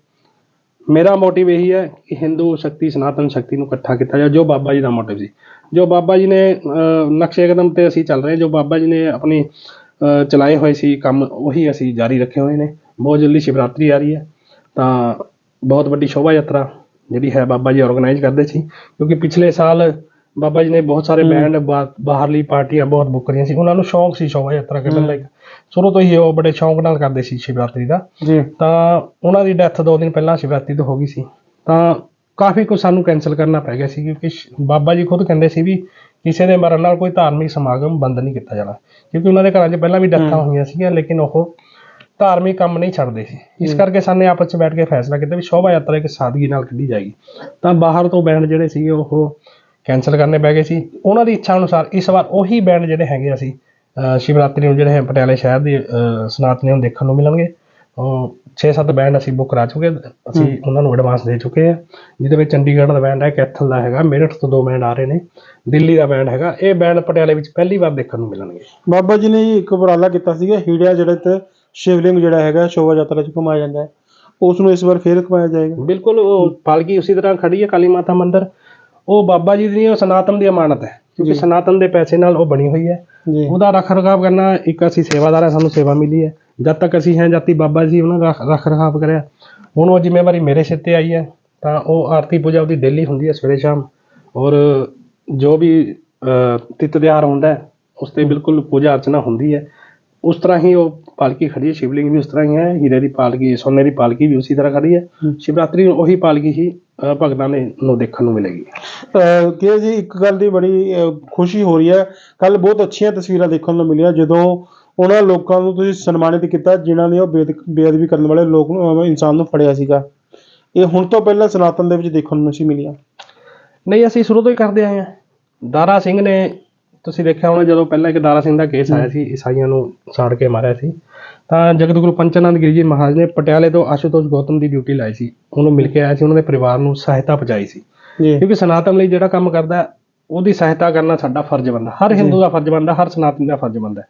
ਮੇਰਾ ਮੋਟਿਵ ਇਹੀ ਹੈ ਕਿ ਹਿੰਦੂ ਸ਼ਕਤੀ ਸਨਾਤਨ ਸ਼ਕਤੀ ਨੂੰ ਇਕੱਠਾ ਕੀਤਾ ਜਾਏ ਜੋ ਬਾਬਾ ਜੀ ਦਾ ਮੋਟਿਵ ਸੀ। ਜੋ ਬਾਬਾ ਜੀ ਨੇ ਨਕਸ਼ੇ ਕਦਮ ਤੇ ਅਸੀਂ ਚੱਲ ਰਹੇ ਜੋ ਬਾਬਾ ਜੀ ਨੇ ਆਪਣੀ ਚਲਾਏ ਹੋਏ ਸੀ ਕੰਮ ਉਹੀ ਅਸੀਂ ਜਾਰੀ ਰੱਖੇ ਹੋਏ ਨੇ। ਬਹੁਤ ਜਲਦੀ ਸ਼ਿਵਰਾਤਰੀ ਆ ਰਹੀ ਹੈ। ਤਾਂ ਬਹੁਤ ਵੱਡੀ ਸ਼ੋਭਾ ਯਾਤਰਾ ਜਿਹੜੀ ਹੈ ਬਾਬਾ ਜੀ ਆਰਗੇਨਾਈਜ਼ ਕਰਦੇ ਸੀ। ਕਿਉਂਕਿ ਪਿਛਲੇ ਸਾਲ ਬਾਬਾ ਜੀ ਨੇ ਬਹੁਤ ਸਾਰੇ ਬੈਂਡ ਬਾਹਰਲੀ ਪਾਰਟੀਆਂ ਬਹੁਤ ਬੁੱਕ ਕਰੀਆਂ ਸੀ। ਉਹਨਾਂ ਨੂੰ ਸ਼ੌਂਕ ਸੀ ਸ਼ੋਭਾ ਯਾਤਰਾ ਕੱਢਣ ਦਾ ਇੱਕ। ਸ਼ੁਰੂ ਤੋਂ ਹੀ ਉਹ ਬੜੇ ਸ਼ੌਂਕ ਨਾਲ ਕਰਦੇ ਸੀ ਸ਼ਿਵਰਾਤਰੀ ਦਾ। ਜੀ। ਤਾਂ ਉਹਨਾਂ ਦੀ ਡੈਥ ਦੋ ਦਿਨ ਪਹਿਲਾਂ ਸ਼ਿਵਰਾਤਰੀ ਤੋਂ ਹੋ ਗਈ ਸੀ। ਤਾਂ ਕਾਫੀ ਕੁਝ ਸਾਨੂੰ ਕੈਨਸਲ ਕਰਨਾ ਪੈ ਗਿਆ ਸੀ ਕਿਉਂਕਿ ਸ਼- ਬਾਬਾ ਜੀ ਖੁਦ ਕਹਿੰਦੇ ਸੀ ਵੀ ਕਿਸੇ ਦੇ ਮਰਨ ਨਾਲ ਕੋਈ ਧਾਰਮਿਕ ਸਮਾਗਮ ਬੰਦ ਨਹੀਂ ਕੀਤਾ ਜਾਣਾ। ਕਿਉਂਕਿ ਉਹਨਾਂ ਦੇ ਘਰਾਂ 'ਚ ਪਹਿਲਾਂ ਵੀ ਡੈਥਾਂ ਹੋਈਆਂ ਸੀਗੀਆਂ ਲੇਕਿਨ ਉਹ ਧਾਰਮਿਕ ਕੰਮ ਨਹੀਂ ਛੱਡਦੇ ਸੀ। ਇਸ ਕਰਕੇ ਸਾਨੇ ਆਪਸ 'ਚ ਬੈਠ ਕੇ ਫੈਸਲਾ ਕੀਤਾ ਵੀ ਸ਼ੋਭਾ ਯਾਤਰਾ ਇੱਕ ਸਾਦਗੀ ਨਾਲ ਕੱਢੀ ਜਾਏਗੀ। ਤਾਂ ਬਾਹਰ ਤੋਂ ਬੈਂਡ ਜਿਹੜੇ ਸੀਗੇ ਉਹ ਕੈਨਸਲ ਕਰਨੇ ਪੈ ਗਏ ਸੀ। ਉਹਨਾਂ ਦੀ ਇੱਛਾ ਅਨੁਸਾਰ ਇਸ ਵਾਰ ਉਹੀ ਬੈਂਡ ਜਿਹੜੇ ਹੈਗੇ ਅਸੀਂ ਸ਼ਿਵਰਾਤਰੀ ਨੂੰ ਜਿਹੜੇ ਪਟਿਆਲੇ ਸ਼ਹਿਰ ਦੇ ਸਨਾਤਨੀ ਨੂੰ ਦੇਖਣ ਨੂੰ ਮਿਲਣਗੇ। ਉਹ 6-7 ਬੈਂਡ ਅਸੀਂ ਬੁੱਕ ਕਰਾ ਚੁੱਕੇ ਅਸੀਂ ਉਹਨਾਂ ਨੂੰ ਐਡਵਾਂਸ ਦੇ ਚੁੱਕੇ ਆ ਜਿਹਦੇ ਵਿੱਚ ਚੰਡੀਗੜ੍ਹ ਦਾ ਬੈਂਡ ਹੈ ਕੈਥਲ ਦਾ ਹੈਗਾ ਮੇਰਠ ਤੋਂ ਦੋ ਬੈਂਡ ਆ ਰਹੇ ਨੇ। ਦਿੱਲੀ ਦਾ ਬੈਂਡ ਹੈਗਾ। ਇਹ ਬੈਂਡ ਪਟਿਆਲੇ ਵਿੱਚ ਪਹਿਲੀ ਵਾਰ ਦੇਖਣ ਨੂੰ ਮਿਲਣਗੇ। ਬਾਬਾ ਜੀ ਨੇ ਇੱਕ ਉਪਰਾਲਾ ਕੀਤਾ ਸੀਗਾ ਹੀੜਿਆ ਜਿਹੜੇ ਤੇ ਸ਼ਿਵਲਿੰਗ ਜਿਹੜਾ ਹੈਗਾ ਸ਼ੋਭਾ ਯਾਤਰਾ 'ਚ ਘੁਮਾਇਆ ਜਾਂਦਾ ਹੈ। ਉਸ ਨੂੰ ਇਸ ਵਾਰ ਫੇਰ ਘੁਮਾਇਆ ਜਾਏਗਾ। ਬਿਲਕੁਲ ਉਹ ਪਾਲਕੀ ਉਸੇ ਤਰ੍ਹਾਂ ਖੜੀ ਹੈ ਕਾਲੀ ਮਾਤਾ ਮੰਦਿਰ। ਉਹ ਬਾਬਾ ਜੀ ਦੀ ਉਹ ਸਨਾਤਨ ਦੀ ਅਮਾਨਤ ਹੈ ਕਿਉਂਕਿ ਸਨਾਤਨ ਦੇ ਪੈਸੇ ਨਾਲ ਉਹ ਬਣੀ ਹੋਈ ਹੈ। ਉਹਦਾ ਰੱਖ ਰਖਾਵ ਕਰਨਾ ਇੱਕ ਅਸੀਂ ਸੇਵਾਦਾਰ ਹੈ ਸਾਨੂੰ ਸੇਵਾ ਮਿਲੀ ਹੈ। ਜਦ ਤੱਕ ਅਸੀਂ ਹੈ ਜਾਤੀ ਬਾਬਾ ਜੀ ਉਹਨਾਂ ਦਾ ਰੱਖ- ਰੱਖ ਰਖਾਵ ਕਰਿਆ। ਹੁਣ ਉਹ ਜ਼ਿੰਮੇਵਾਰੀ ਮੇਰੇ ਸਿਰ ਤੇ ਆਈ ਹੈ ਤਾਂ ਉਹ ਆਰਤੀ ਪੂਜਾ ਉਹਦੀ ਡੇਲੀ ਹੁੰਦੀ ਹੈ ਸਵੇਰੇ ਸ਼ਾਮ। ਔਰ ਜੋ ਵੀ ਅਹ, ਤਿੱਥ ਤਿਉਹਾਰ ਹੁੰਦਾ ਉਸ ਤੇ ਬਿਲਕੁਲ ਪੂਜਾ ਅਰਚਨਾ ਹੁੰਦੀ ਹੈ। ਉਸ ਤਰ੍ਹਾਂ ਹੀ ਉਹ ਪਾਲਕੀ ਖੜੀ ਹੈ ਸ਼ਿਵਲਿੰਗ ਵੀ ਉਸ ਤਰ੍ਹਾਂ ਹੀ ਹੈ ਹੀਰੇ ਦੀ ਪਾਲਕੀ ਸੋਨੇ ਦੀ ਪਾਲਕੀ ਵੀ ਉਸੇ ਤਰ੍ਹਾਂ ਖੜੀ ਹੈ। ਸ਼ਿਵਰਾਤਰੀ ਨੂੰ ਉਹੀ ਪਾਲਕੀ ਹੀ ਭਗਤਾਂ ਨੇ ਨੂੰ ਦੇਖਣ ਨੂੰ ਮਿਲੇਗੀ। ਕਿ ਜੀ ਇੱਕ ਗੱਲ ਦੀ ਬੜੀ ਖੁਸ਼ੀ ਹੋ ਰਹੀ ਹੈ। ਕੱਲ ਬਹੁਤ ਅੱਛੀਆਂ ਤਸਵੀਰਾਂ ਦੇਖਣ ਨੂੰ ਮਿਲੀਆਂ ਜਦੋਂ ਉਹਨਾਂ ਲੋਕਾਂ ਨੂੰ ਤੁਸੀਂ ਸਨਮਾਨਿਤ ਕੀਤਾ ਜਿਨ੍ਹਾਂ ਨੇ ਉਹ ਬੇਦ- ਬੇਅਦਬੀ ਕਰਨ ਵਾਲੇ ਲੋਕ ਨੂੰ ਇਨਸਾਨ ਨੂੰ ਫੜਿਆ ਸੀਗਾ। ਇਹ ਹੁਣ ਤੋਂ ਪਹਿਲਾਂ ਸਨਾਤਨ ਦੇ ਵਿੱਚ ਦੇਖਣ ਨੂੰ ਨਹੀਂ ਸੀ ਮਿਲੀਆਂ। ਨਹੀਂ ਅਸੀਂ ਸ਼ੁਰੂ ਤੋਂ ਹੀ ਕਰਦੇ ਆਏ ਹਾਂ। ਦਾਰਾ ਸਿੰਘ ਨੇ ਤੁਸੀਂ ਦੇਖਿਆ ਹੋਣਾ ਜਦੋਂ ਪਹਿਲਾਂ ਇੱਕ ਦਾਰਾ ਸਿੰਘ ਦਾ ਕੇਸ ਆਇਆ ਸੀ ਈਸਾਈਆਂ ਨੂੰ ਸਾੜ ਕੇ ਮਾਰਿਆ ਸੀ ਤਾਂ ਜਗਤ ਗੁਰੂ ਪੰਚਨੰਦ ਗਿਰੀ ਜੀ ਮਹਾਰਾਜ ਨੇ ਪਟਿਆਲੇ ਤੋਂ ਆਸ਼ੂਤੋਸ਼ ਗੌਤਮ ਦੀ ਡਿਊਟੀ ਲਾਈ ਸੀ। ਉਹਨੂੰ ਮਿਲ ਕੇ ਆਇਆ ਸੀ ਉਹਨਾਂ ਦੇ ਪਰਿਵਾਰ ਨੂੰ ਸਹਾਇਤਾ ਪਹੁੰਚਾਈ ਸੀ। ਕਿਉਂਕਿ ਸਨਾਤਨ ਲਈ ਜਿਹੜਾ ਕੰਮ ਕਰਦਾ ਉਹਦੀ ਸਹਾਇਤਾ ਕਰਨਾ ਸਾਡਾ ਫਰਜ਼ ਬਣਦਾ। ਹਰ ਹਿੰਦੂ ਦਾ ਫਰਜ਼ ਬਣਦਾ ਹਰ ਸਨਾਤਨ ਦਾ ਫਰਜ਼ ਬਣਦਾ।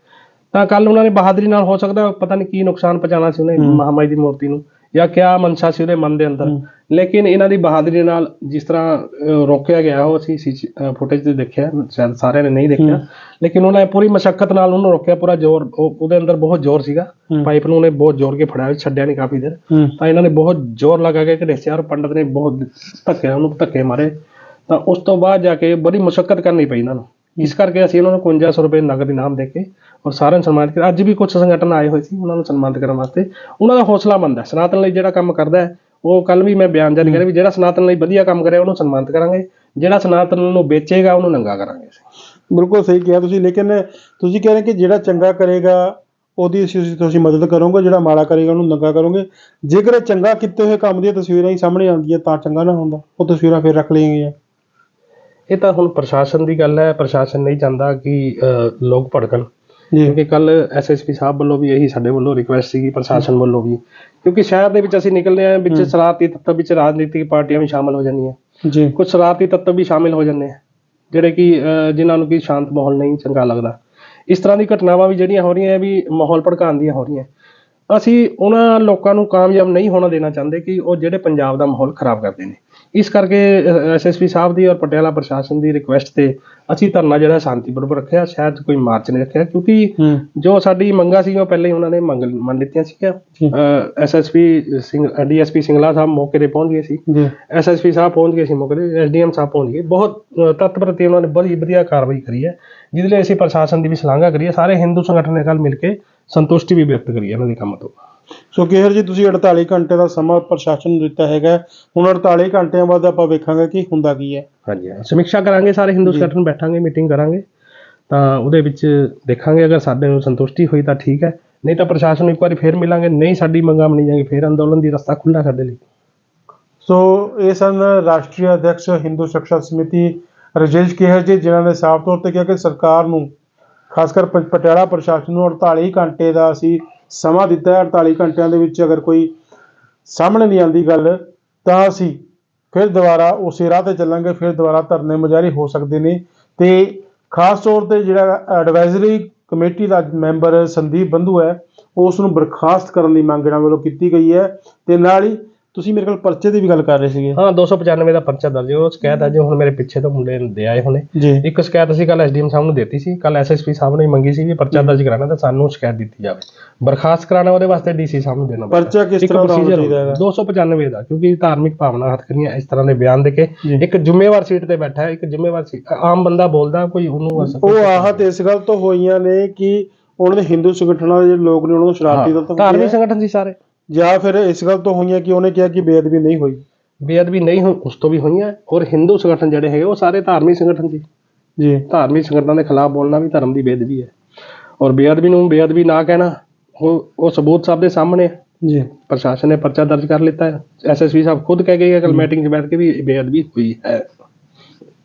ਤਾਂ ਕੱਲ ਉਹਨਾਂ ਨੇ ਬਹਾਦਰੀ ਨਾਲ ਹੋ ਸਕਦਾ ਪਤਾ ਨਹੀਂ ਕੀ ਨੁਕਸਾਨ ਪਹੁੰਚਾਉਣਾ ਸੀ ਉਹਨੇ ਮਹਾਮਾਈ ਦੀ ਮੂਰਤੀ ਨੂੰ ਜਾਂ ਕਿਆ ਮਨਸ਼ਾ ਸੀ ਉਹਦੇ ਮਨ ਦੇ ਅੰਦਰ। ਲੇਕਿਨ ਇਹਨਾਂ ਦੀ ਬਹਾਦਰੀ ਨਾਲ ਜਿਸ ਤਰ੍ਹਾਂ ਰੋਕਿਆ ਗਿਆ ਉਹ ਅਸੀਂ ਫੁਟੇਜ ਤੇ ਦੇਖਿਆ ਸ਼ਾਇਦ ਸਾਰਿਆਂ ਨੇ ਨਹੀਂ ਦੇਖਿਆ। ਲੇਕਿਨ ਉਹਨਾਂ ਨੇ ਪੂਰੀ ਮਸ਼ੱਕਤ ਨਾਲ ਉਹਨੂੰ ਰੋਕਿਆ ਪੂਰਾ ਜ਼ੋਰ ਉਹ- ਉਹਦੇ ਅੰਦਰ ਬਹੁਤ ਜ਼ੋਰ ਸੀਗਾ। ਪਾਈਪ ਨੂੰ ਉਹਨੇ ਬਹੁਤ ਜ਼ੋਰ ਕੇ ਫੜਾਇਆ ਛੱਡਿਆ ਨਹੀਂ ਕਾਫੀ ਦੇਰ। ਤਾਂ ਇਹਨਾਂ ਨੇ ਬਹੁਤ ਜ਼ੋਰ ਲਗਾ ਕੇ ਘੜੇਸਿਆ ਔਰ ਪੰਡਤ ਨੇ ਬਹੁਤ ਧੱਕੇ ਉਹਨੂੰ ਧੱਕੇ ਮਾਰੇ। ਤਾਂ ਉਸ ਤੋਂ ਬਾਅਦ ਜਾ ਕੇ ਬੜੀ ਮੁਸ਼ਕਲ ਕਰਨੀ ਪਈ ਇਹਨਾਂ ਨੂੰ। ਇਸ ਕਰਕੇ ਅਸੀਂ ਉਹਨਾਂ ਨੂੰ 5100 ਰੁਪਏ ਨਗਦ ਇਨਾਮ ਦੇ ਕੇ ਔਰ ਸਾਰਿਆਂ ਨੂੰ ਸਨਮਾਨਿਤ ਕੀਤਾ ਅੱਜ ਵੀ ਕੁਝ ਸੰਗਠਨ ਆਏ ਹੋਏ ਸੀ ਉਹਨਾਂ ਨੂੰ ਸਨਮਾਨਿਤ ਕਰਨ ਵਾਸਤੇ। ਉਹਨਾਂ ਦਾ ਹੌਸਲਾ ਹੈ। ਸਨਾਤਨ ਲਈ ਜਿਹੜਾ ਕੰਮ ਕਰਦਾ ਉਹ ਕੱਲ ਵੀ ਮੈਂ ਬਿਆਨ ਜਾਰੀ ਕਰਿਆ ਵੀ ਜਿਹੜਾ ਸਨਾਤਨ ਲਈ ਵਧੀਆ ਕੰਮ ਕਰਿਆ ਉਹਨੂੰ ਸਨਮਾਨਿਤ ਕਰਾਂਗੇ। ਜਿਹੜਾ ਸਨਾਤਨ ਨੂੰ ਵੇਚੇਗਾ ਉਹਨੂੰ ਨੰਗਾ ਕਰਾਂਗੇ ਬਿਲਕੁਲ ਸਹੀ ਕਿਹਾ ਤੁਸੀਂ ਲੇਕਿਨ ਤੁਸੀਂ ਕਹਿ ਰਹੇ ਕਿ ਜਿਹੜਾ ਚੰਗਾ ਕਰੇਗਾ ਉਹਦੀ ਅਸੀਂ ਤੁਸੀਂ ਮਦਦ ਕਰੋਗੇ ਜਿਹੜਾ ਮਾੜਾ ਕਰੇਗਾ ਉਹਨੂੰ ਨੰਗਾ ਕਰੋਗੇ। ਜੇਕਰ ਚੰਗਾ ਕੀਤੇ ਹੋਏ ਕੰਮ ਦੀਆਂ ਤਸਵੀਰਾਂ ਹੀ ਸਾਹਮਣੇ ਆਉਂਦੀਆਂ ਤਾਂ ਚੰਗਾ ਨਾ ਹੁੰਦਾ। ਉਹ ਤਸਵੀਰਾਂ ਫਿਰ ਰੱਖ ਲਈਆਂ ਗਈਆਂ। ਇਹ ਤਾਂ ਹੁਣ ਪ੍ਰਸ਼ਾਸਨ ਦੀ ਗੱਲ ਹੈ। ਪ੍ਰਸ਼ਾਸਨ ਨਹੀਂ ਚਾਹੁੰਦਾ ਕਿ ਲੋਕ ਭੜਕਣ। ਜੀ। ਕਿਉਂਕਿ ਕੱਲ ਐਸਐਸਪੀ ਸਾਹਿਬ ਵੱਲੋਂ ਵੀ ਇਹੀ ਸਾਡੇ ਵੱਲੋਂ ਰਿਕੁਐਸਟ ਸੀਗੀ ਪ੍ਰਸ਼ਾਸਨ ਵੱਲੋਂ ਵੀ। ਕਿਉਂਕਿ ਸ਼ਹਿਰ ਦੇ ਵਿੱਚ ਅਸੀਂ ਨਿਕਲਦੇ ਆ ਵਿੱਚ ਸ਼ਰਾਰਤੀ ਤੱਤਾਂ ਵਿੱਚ ਰਾਜਨੀਤਿਕ ਪਾਰਟੀਆਂ ਵੀ ਸ਼ਾਮਲ ਹੋ ਜਾਂਦੀਆਂ। ਜੀ। ਕੁਝ ਸ਼ਰਾਰਤੀ ਤੱਤ ਵੀ ਸ਼ਾਮਿਲ ਹੋ ਜਾਂਦੇ ਆ ਜਿਹੜੇ ਕਿ ਜਿਨ੍ਹਾਂ ਨੂੰ ਕਿ ਸ਼ਾਂਤ ਮਾਹੌਲ ਨਹੀਂ ਚੰਗਾ ਲੱਗਦਾ। ਇਸ ਤਰ੍ਹਾਂ ਦੀ ਘਟਨਾਵਾਂ ਵੀ ਜਿਹੜੀਆਂ ਹੋ ਰਹੀਆਂ ਵੀ ਮਾਹੌਲ ਭੜਕਾਉਣ ਦੀਆਂ ਹੋ ਰਹੀਆਂ। ਅਸੀਂ ਉਹਨਾਂ ਲੋਕਾਂ ਨੂੰ ਕਾਮਯਾਬ ਨਹੀਂ ਹੋਣਾ ਦੇਣਾ ਚਾਹੁੰਦੇ ਕਿ ਉਹ ਜਿਹੜੇ ਪੰਜਾਬ ਦਾ ਮਾਹੌਲ ਖਰਾਬ ਕਰਦੇ ਨੇ। ਇਸ ਕਰਕੇ ਐਸਐਸਪੀ ਸਾਹਿਬ ਦੀ ਔਰ ਪਟਿਆਲਾ ਪ੍ਰਸ਼ਾਸਨ ਦੀ ਰਿਕੁਐਸਟ ਤੇ ਅਸੀਂ ਧਰਨਾ ਜਿਹੜਾ ਸ਼ਾਂਤੀਪੂਰਵਕ ਰੱਖਿਆ ਸ਼ਾਇਦ ਕੋਈ ਮਾਰਚ ਨਹੀਂ ਰੱਖਿਆ ਕਿਉਂਕਿ ਜੋ ਸਾਡੀ ਮੰਗਾਂ ਸੀ ਉਹ ਪਹਿਲੇ ਹੀ ਉਹਨਾਂ ਨੇ ਮੰਗ ਮੰਨ ਲਿੱਤੀਆਂ ਸੀਗੀਆਂ। ਐਸਐਸਪੀ ਸਿੰਘ ਡੀਐਸਪੀ ਸਿੰਗਲਾ ਸਾਹਿਬ ਮੌਕੇ ਤੇ ਪਹੁੰਚ ਗਏ ਸੀ। ਐਸਐਸਪੀ ਸਾਹਿਬ ਪਹੁੰਚ ਗਏ ਸੀ ਮੌਕੇ ਤੇ ਐਸਡੀਐਮ ਸਾਹਿਬ ਪਹੁੰਚ ਗਏ। ਬਹੁਤ ਤਤਪਰਤੀ ਉਹਨਾਂ ਨੇ ਬੜੀ ਵਧੀਆ ਕਾਰਵਾਈ ਕਰੀ ਹੈ ਜਿਹਦੇ ਲਈ ਅਸੀਂ ਪ੍ਰਸ਼ਾਸਨ ਦੀ ਵੀ ਸ਼ਲਾਘਾ ਕਰੀਏ ਸਾਰੇ ਹਿੰਦੂ ਸੰਗਠਨ ਨੇ ਕੱਲ ਮਿਲ ਕੇ ਸੰਤੁਸ਼ਟੀ ਵੀ ਵਿਅਕਤ ਕਰੀ ਹੈ ਇਹਨਾਂ ਦੇ ਕੰਮ ਤੋਂ। ਸੋ ਕੇਹਰ ਜੀ ਤੁਸੀਂ 48 ਘੰਟੇ ਦਾ ਸਮਾਂ ਪ੍ਰਸ਼ਾਸਨ ਨੂੰ ਦਿੱਤਾ ਹੈਗਾ। ਹੁਣ 48 ਘੰਟਿਆਂ ਬਾਅਦ ਆਪਾਂ ਵੇਖਾਂਗੇ ਕਿ ਹੁੰਦਾ ਕੀ ਹੈ। ਹਾਂਜੀ ਹਾਂ। ਸਮੀਖਿਆ ਕਰਾਂਗੇ ਸਾਰੇ ਹਿੰਦੂ ਸੰਗਠਨ ਬੈਠਾਂਗੇ ਮੀਟਿੰਗ ਕਰਾਂਗੇ। ਤਾਂ ਉਹਦੇ ਵਿੱਚ ਦੇਖਾਂਗੇ ਅਗਰ ਸਾਡੇ ਨੂੰ ਸੰਤੁਸ਼ਟੀ ਹੋਈ ਤਾਂ ਠੀਕ ਹੈ। ਨਹੀਂ ਤਾਂ ਪ੍ਰਸ਼ਾਸਨ ਨੂੰ ਇੱਕ ਵਾਰੀ ਫੇਰ ਮਿਲਾਂਗੇ ਨਹੀਂ ਸਾਡੀ ਮੰਗਾਂ ਮੰਨੀ ਜਾਏਗੀ ਫੇਰ ਅੰਦੋਲਨ ਦੀ ਰਸਤਾ ਖੁੱਲ੍ਹਾ ਸਾਡੇ ਲਈ। ਸੋ ਇਹ ਸਨ ਰਾਸ਼ਟਰੀ ਅਧਿਕਸ਼ ਹਿੰਦੂ ਸੁਰੱਖਿਆ ਸਮਿਤੀ ਰਜੇਸ਼ ਕੇਹਰ ਜੀ ਜਿਨ੍ਹਾਂ ਨੇ ਸਾਫ਼ ਤੌਰ ਤੇ ਕਿਹਾ ਕਿ ਸਰਕਾਰ ਨੂੰ ਖਾਸ ਕਰ ਪ- ਪਟਿਆਲਾ ਪ੍ਰਸ਼ਾਸਨ ਨੂੰ 48 ਘੰਟੇ ਦਾ ਅਸੀਂ ਸਮਾਂ ਦਿੱਤਾ ਹੈ 48 ਘੰਟਿਆਂ ਦੇ ਵਿੱਚ ਅਗਰ ਕੋਈ ਸਾਹਮਣੇ ਨਹੀਂ ਆਉਂਦੀ ਗੱਲ, ਤਾਂ ਅਸੀਂ ਫਿਰ ਦੁਬਾਰਾ ਉਸੇ ਰਾਹ ਤੇ ਚੱਲਾਂਗੇ, ਫਿਰ ਦੁਬਾਰਾ ਧਰਨੇ ਮੁਜ਼ਾਹਰੇ ਹੋ ਸਕਦੇ ਨੇ। ਤੇ ਖਾਸ ਤੌਰ ਤੇ ਜਿਹੜਾ ਐਡਵਾਈਜ਼ਰੀ ਕਮੇਟੀ ਦਾ ਮੈਂਬਰ ਸੰਦੀਪ ਬੰਧੂ ਹੈ, ਉਸ ਨੂੰ ਬਰਖਾਸਤ ਕਰਨ ਦੀ ਮੰਗ ਇਹਨਾਂ ਵੱਲੋਂ ਕੀਤੀ ਗਈ ਹੈ। ਤੇ ਨਾਲ ਹੀ ਤੁਸੀਂ ਮੇਰੇ ਕੋਲ ਪਰਚੇ ਦੀ ਵੀ ਗੱਲ ਕਰ ਰਹੇ ਸੀਗੇ? ਹਾਂ 295 ਦਾ ਪਰਚਾ ਦਰਜ ਹੈ। ਉਹ ਸ਼ਿਕਾਇਤ ਹੈ ਜੋ ਹੁਣ ਮੇਰੇ ਪਿੱਛੇ ਤੋਂ ਮੁੰਡੇ ਦੇ ਆਏ ਹੋਣੇ। ਜੀ। ਇੱਕ ਸ਼ਿਕਾਇਤ ਅਸੀਂ ਕੱਲ ਐਸਡੀਐਮ ਸਾਹਿਬ ਨੂੰ ਦਿੱਤੀ ਸੀ। ਕੱਲ ਐਸਐਸਪੀ ਸਾਹਿਬ ਨੇ ਮੰਗੀ ਸੀ ਵੀ ਪਰਚਾ ਦਰਜ ਕਰਾਣਾ ਤਾਂ ਸਾਨੂੰ ਸ਼ਿਕਾਇਤ ਦਿੱਤੀ ਜਾਵੇ। ਬਰਖਾਸਤ ਕਰਾਣਾ ਉਹਦੇ ਵਾਸਤੇ ਡੀਸੀ ਸਾਹਿਬ ਨੂੰ ਦੇਣਾ ਪੈਂਦਾ। ਪਰਚਾ ਕਿਸ ਇੱਕ ਤਰ੍ਹਾਂ ਦਾ ਹੋਣਾ procedure ਚਾਹੀਦਾ ਹੈਗਾ? 295 ਦਾ ਕਿਉਂਕਿ ਧਾਰਮਿਕ ਭਾਵਨਾ ਹੱਥ ਕਰੀਆਂ ਇਸ ਤਰ੍ਹਾਂ ਦੇ ਬਿਆਨ ਦੇ ਕੇ। ਜੀ। ਇੱਕ ਜ਼ਿੰਮੇਵਾਰ ਸੀਟ ਤੇ ਬੈਠਾ ਹੈ ਇੱਕ ਜ਼ਿੰਮੇਵਾਰ ਸੀ ਆਮ ਬੰਦਾ ਬੋਲਦਾ ਕੋਈ ਉਹਨੂੰ ਅਸਰ ਉਹ ਆਹਤ ਇਸ ਗੱਲ ਤੋਂ ਹੋਈਆਂ ਨੇ ਕਿ ਉਹਨਾਂ ਦੇ ਹਿੰਦੂ ਸੰਗਠਨਾਂ ਦੇ ਜਿਹੜੇ ਲੋਕ ਨੇ ਉਹਨਾਂ ਨੂੰ ਸ਼ਰਾਰਤੀ ਤੱਤ ਧਾਰਮਿਕ ਸੰਗਠਨ ਸੀ ਸਾਰੇ। ਜਾਂ ਫਿਰ ਇਸ ਗੱਲ ਤੋਂ ਹੋਈਆਂ ਕਿ ਉਹਨੇ ਕਿਹਾ ਕਿ ਬੇਅਦਬੀ ਨਹੀਂ ਹੋਈ? ਬੇਅਦਬੀ ਨਹੀਂ ਹੋਈ ਉਸ ਤੋਂ ਵੀ ਹੋਈਆਂ। ਔਰ ਹਿੰਦੂ ਸੰਗਠਨ ਜਿਹੜੇ ਹੈਗੇ ਉਹ ਸਾਰੇ ਧਾਰਮਿਕ ਸੰਗਠਨ ਸੀ। ਜੀ। ਧਾਰਮਿਕ ਸੰਗਠਨਾਂ ਦੇ ਖਿਲਾਫ ਬੋਲਣਾ ਵੀ ਧਰਮ ਦੀ ਬੇਅਦਬੀ ਹੈ। ਔਰ ਬੇਅਦਬੀ ਨੂੰ ਬੇਅਦਬੀ ਨਾ ਕਹਿਣਾ ਉਹ ਉਹ ਸਬੂਤ ਸਭ ਦੇ ਸਾਹਮਣੇ ਹੈ। ਜੀ। ਪ੍ਰਸ਼ਾਸਨ ਨੇ ਪਰਚਾ ਦਰਜ ਕਰ ਲਿੱਤਾ ਹੈ। ਐਸਐਸਪੀ ਸਾਹਿਬ ਖੁਦ ਕਹਿ ਗਏ ਕੱਲ ਮੀਟਿੰਗ 'ਚ ਬੈਠ ਕੇ ਵੀ ਬੇਅਦਬੀ ਹੋਈ ਹੈ।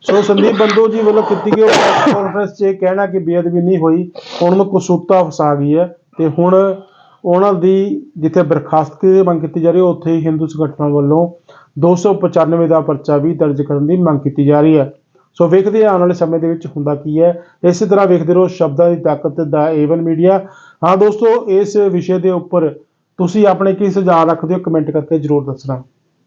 ਸੋ ਸੰਦੀਪ ਬੰਦੋ ਜੀ ਵੱਲੋਂ ਕੀਤੀ ਗਈ ਪ੍ਰੈਸ ਕਾਨਫਰੰਸ 'ਚ ਇਹ ਕਹਿਣਾ ਕਿ ਬੇਅਦਬੀ ਨਹੀਂ ਹੋਈ। ਉਹਨਾਂ ਨੂੰ ਕਸੂਤਾ ਫਸਾ ਗਈ ਹੈ। ਤੇ ਹੁਣ ਉਹਨਾਂ ਦੀ ਜਿੱਥੇ ਬਰਖਾਸਤ ਦੀ ਮੰਗ ਕੀਤੀ ਜਾ ਰਹੀ ਹੈ, ਉੱਥੇ ਹੀ ਹਿੰਦੂ ਸੰਗਠਨਾਂ ਵੱਲੋਂ 295 ਦਾ ਪਰਚਾ ਵੀ ਦਰਜ ਕਰਨ ਦੀ ਮੰਗ ਕੀਤੀ ਜਾ ਰਹੀ ਹੈ। ਸੋ ਵੇਖਦੇ ਹਾਂ ਆਉਣ ਵਾਲੇ ਸਮੇਂ ਦੇ ਵਿੱਚ ਹੁੰਦਾ ਕੀ ਹੈ। ਇਸੇ ਤਰ੍ਹਾਂ ਵੇਖਦੇ ਰਹੋ ਸ਼ਬਦਾਂ ਦੀ ਤਾਕਤ ਦਾ ਏਵਨ ਮੀਡੀਆ। ਹਾਂ ਦੋਸਤੋ, ਇਸ ਵਿਸ਼ੇ ਦੇ ਉੱਪਰ ਤੁਸੀਂ ਆਪਣੇ ਕੀ ਸੁਝਾਅ ਰੱਖਦੇ ਹੋ? ਕਮੈਂਟ ਕਰਕੇ ਜਰੂਰ ਦੱਸਣਾ।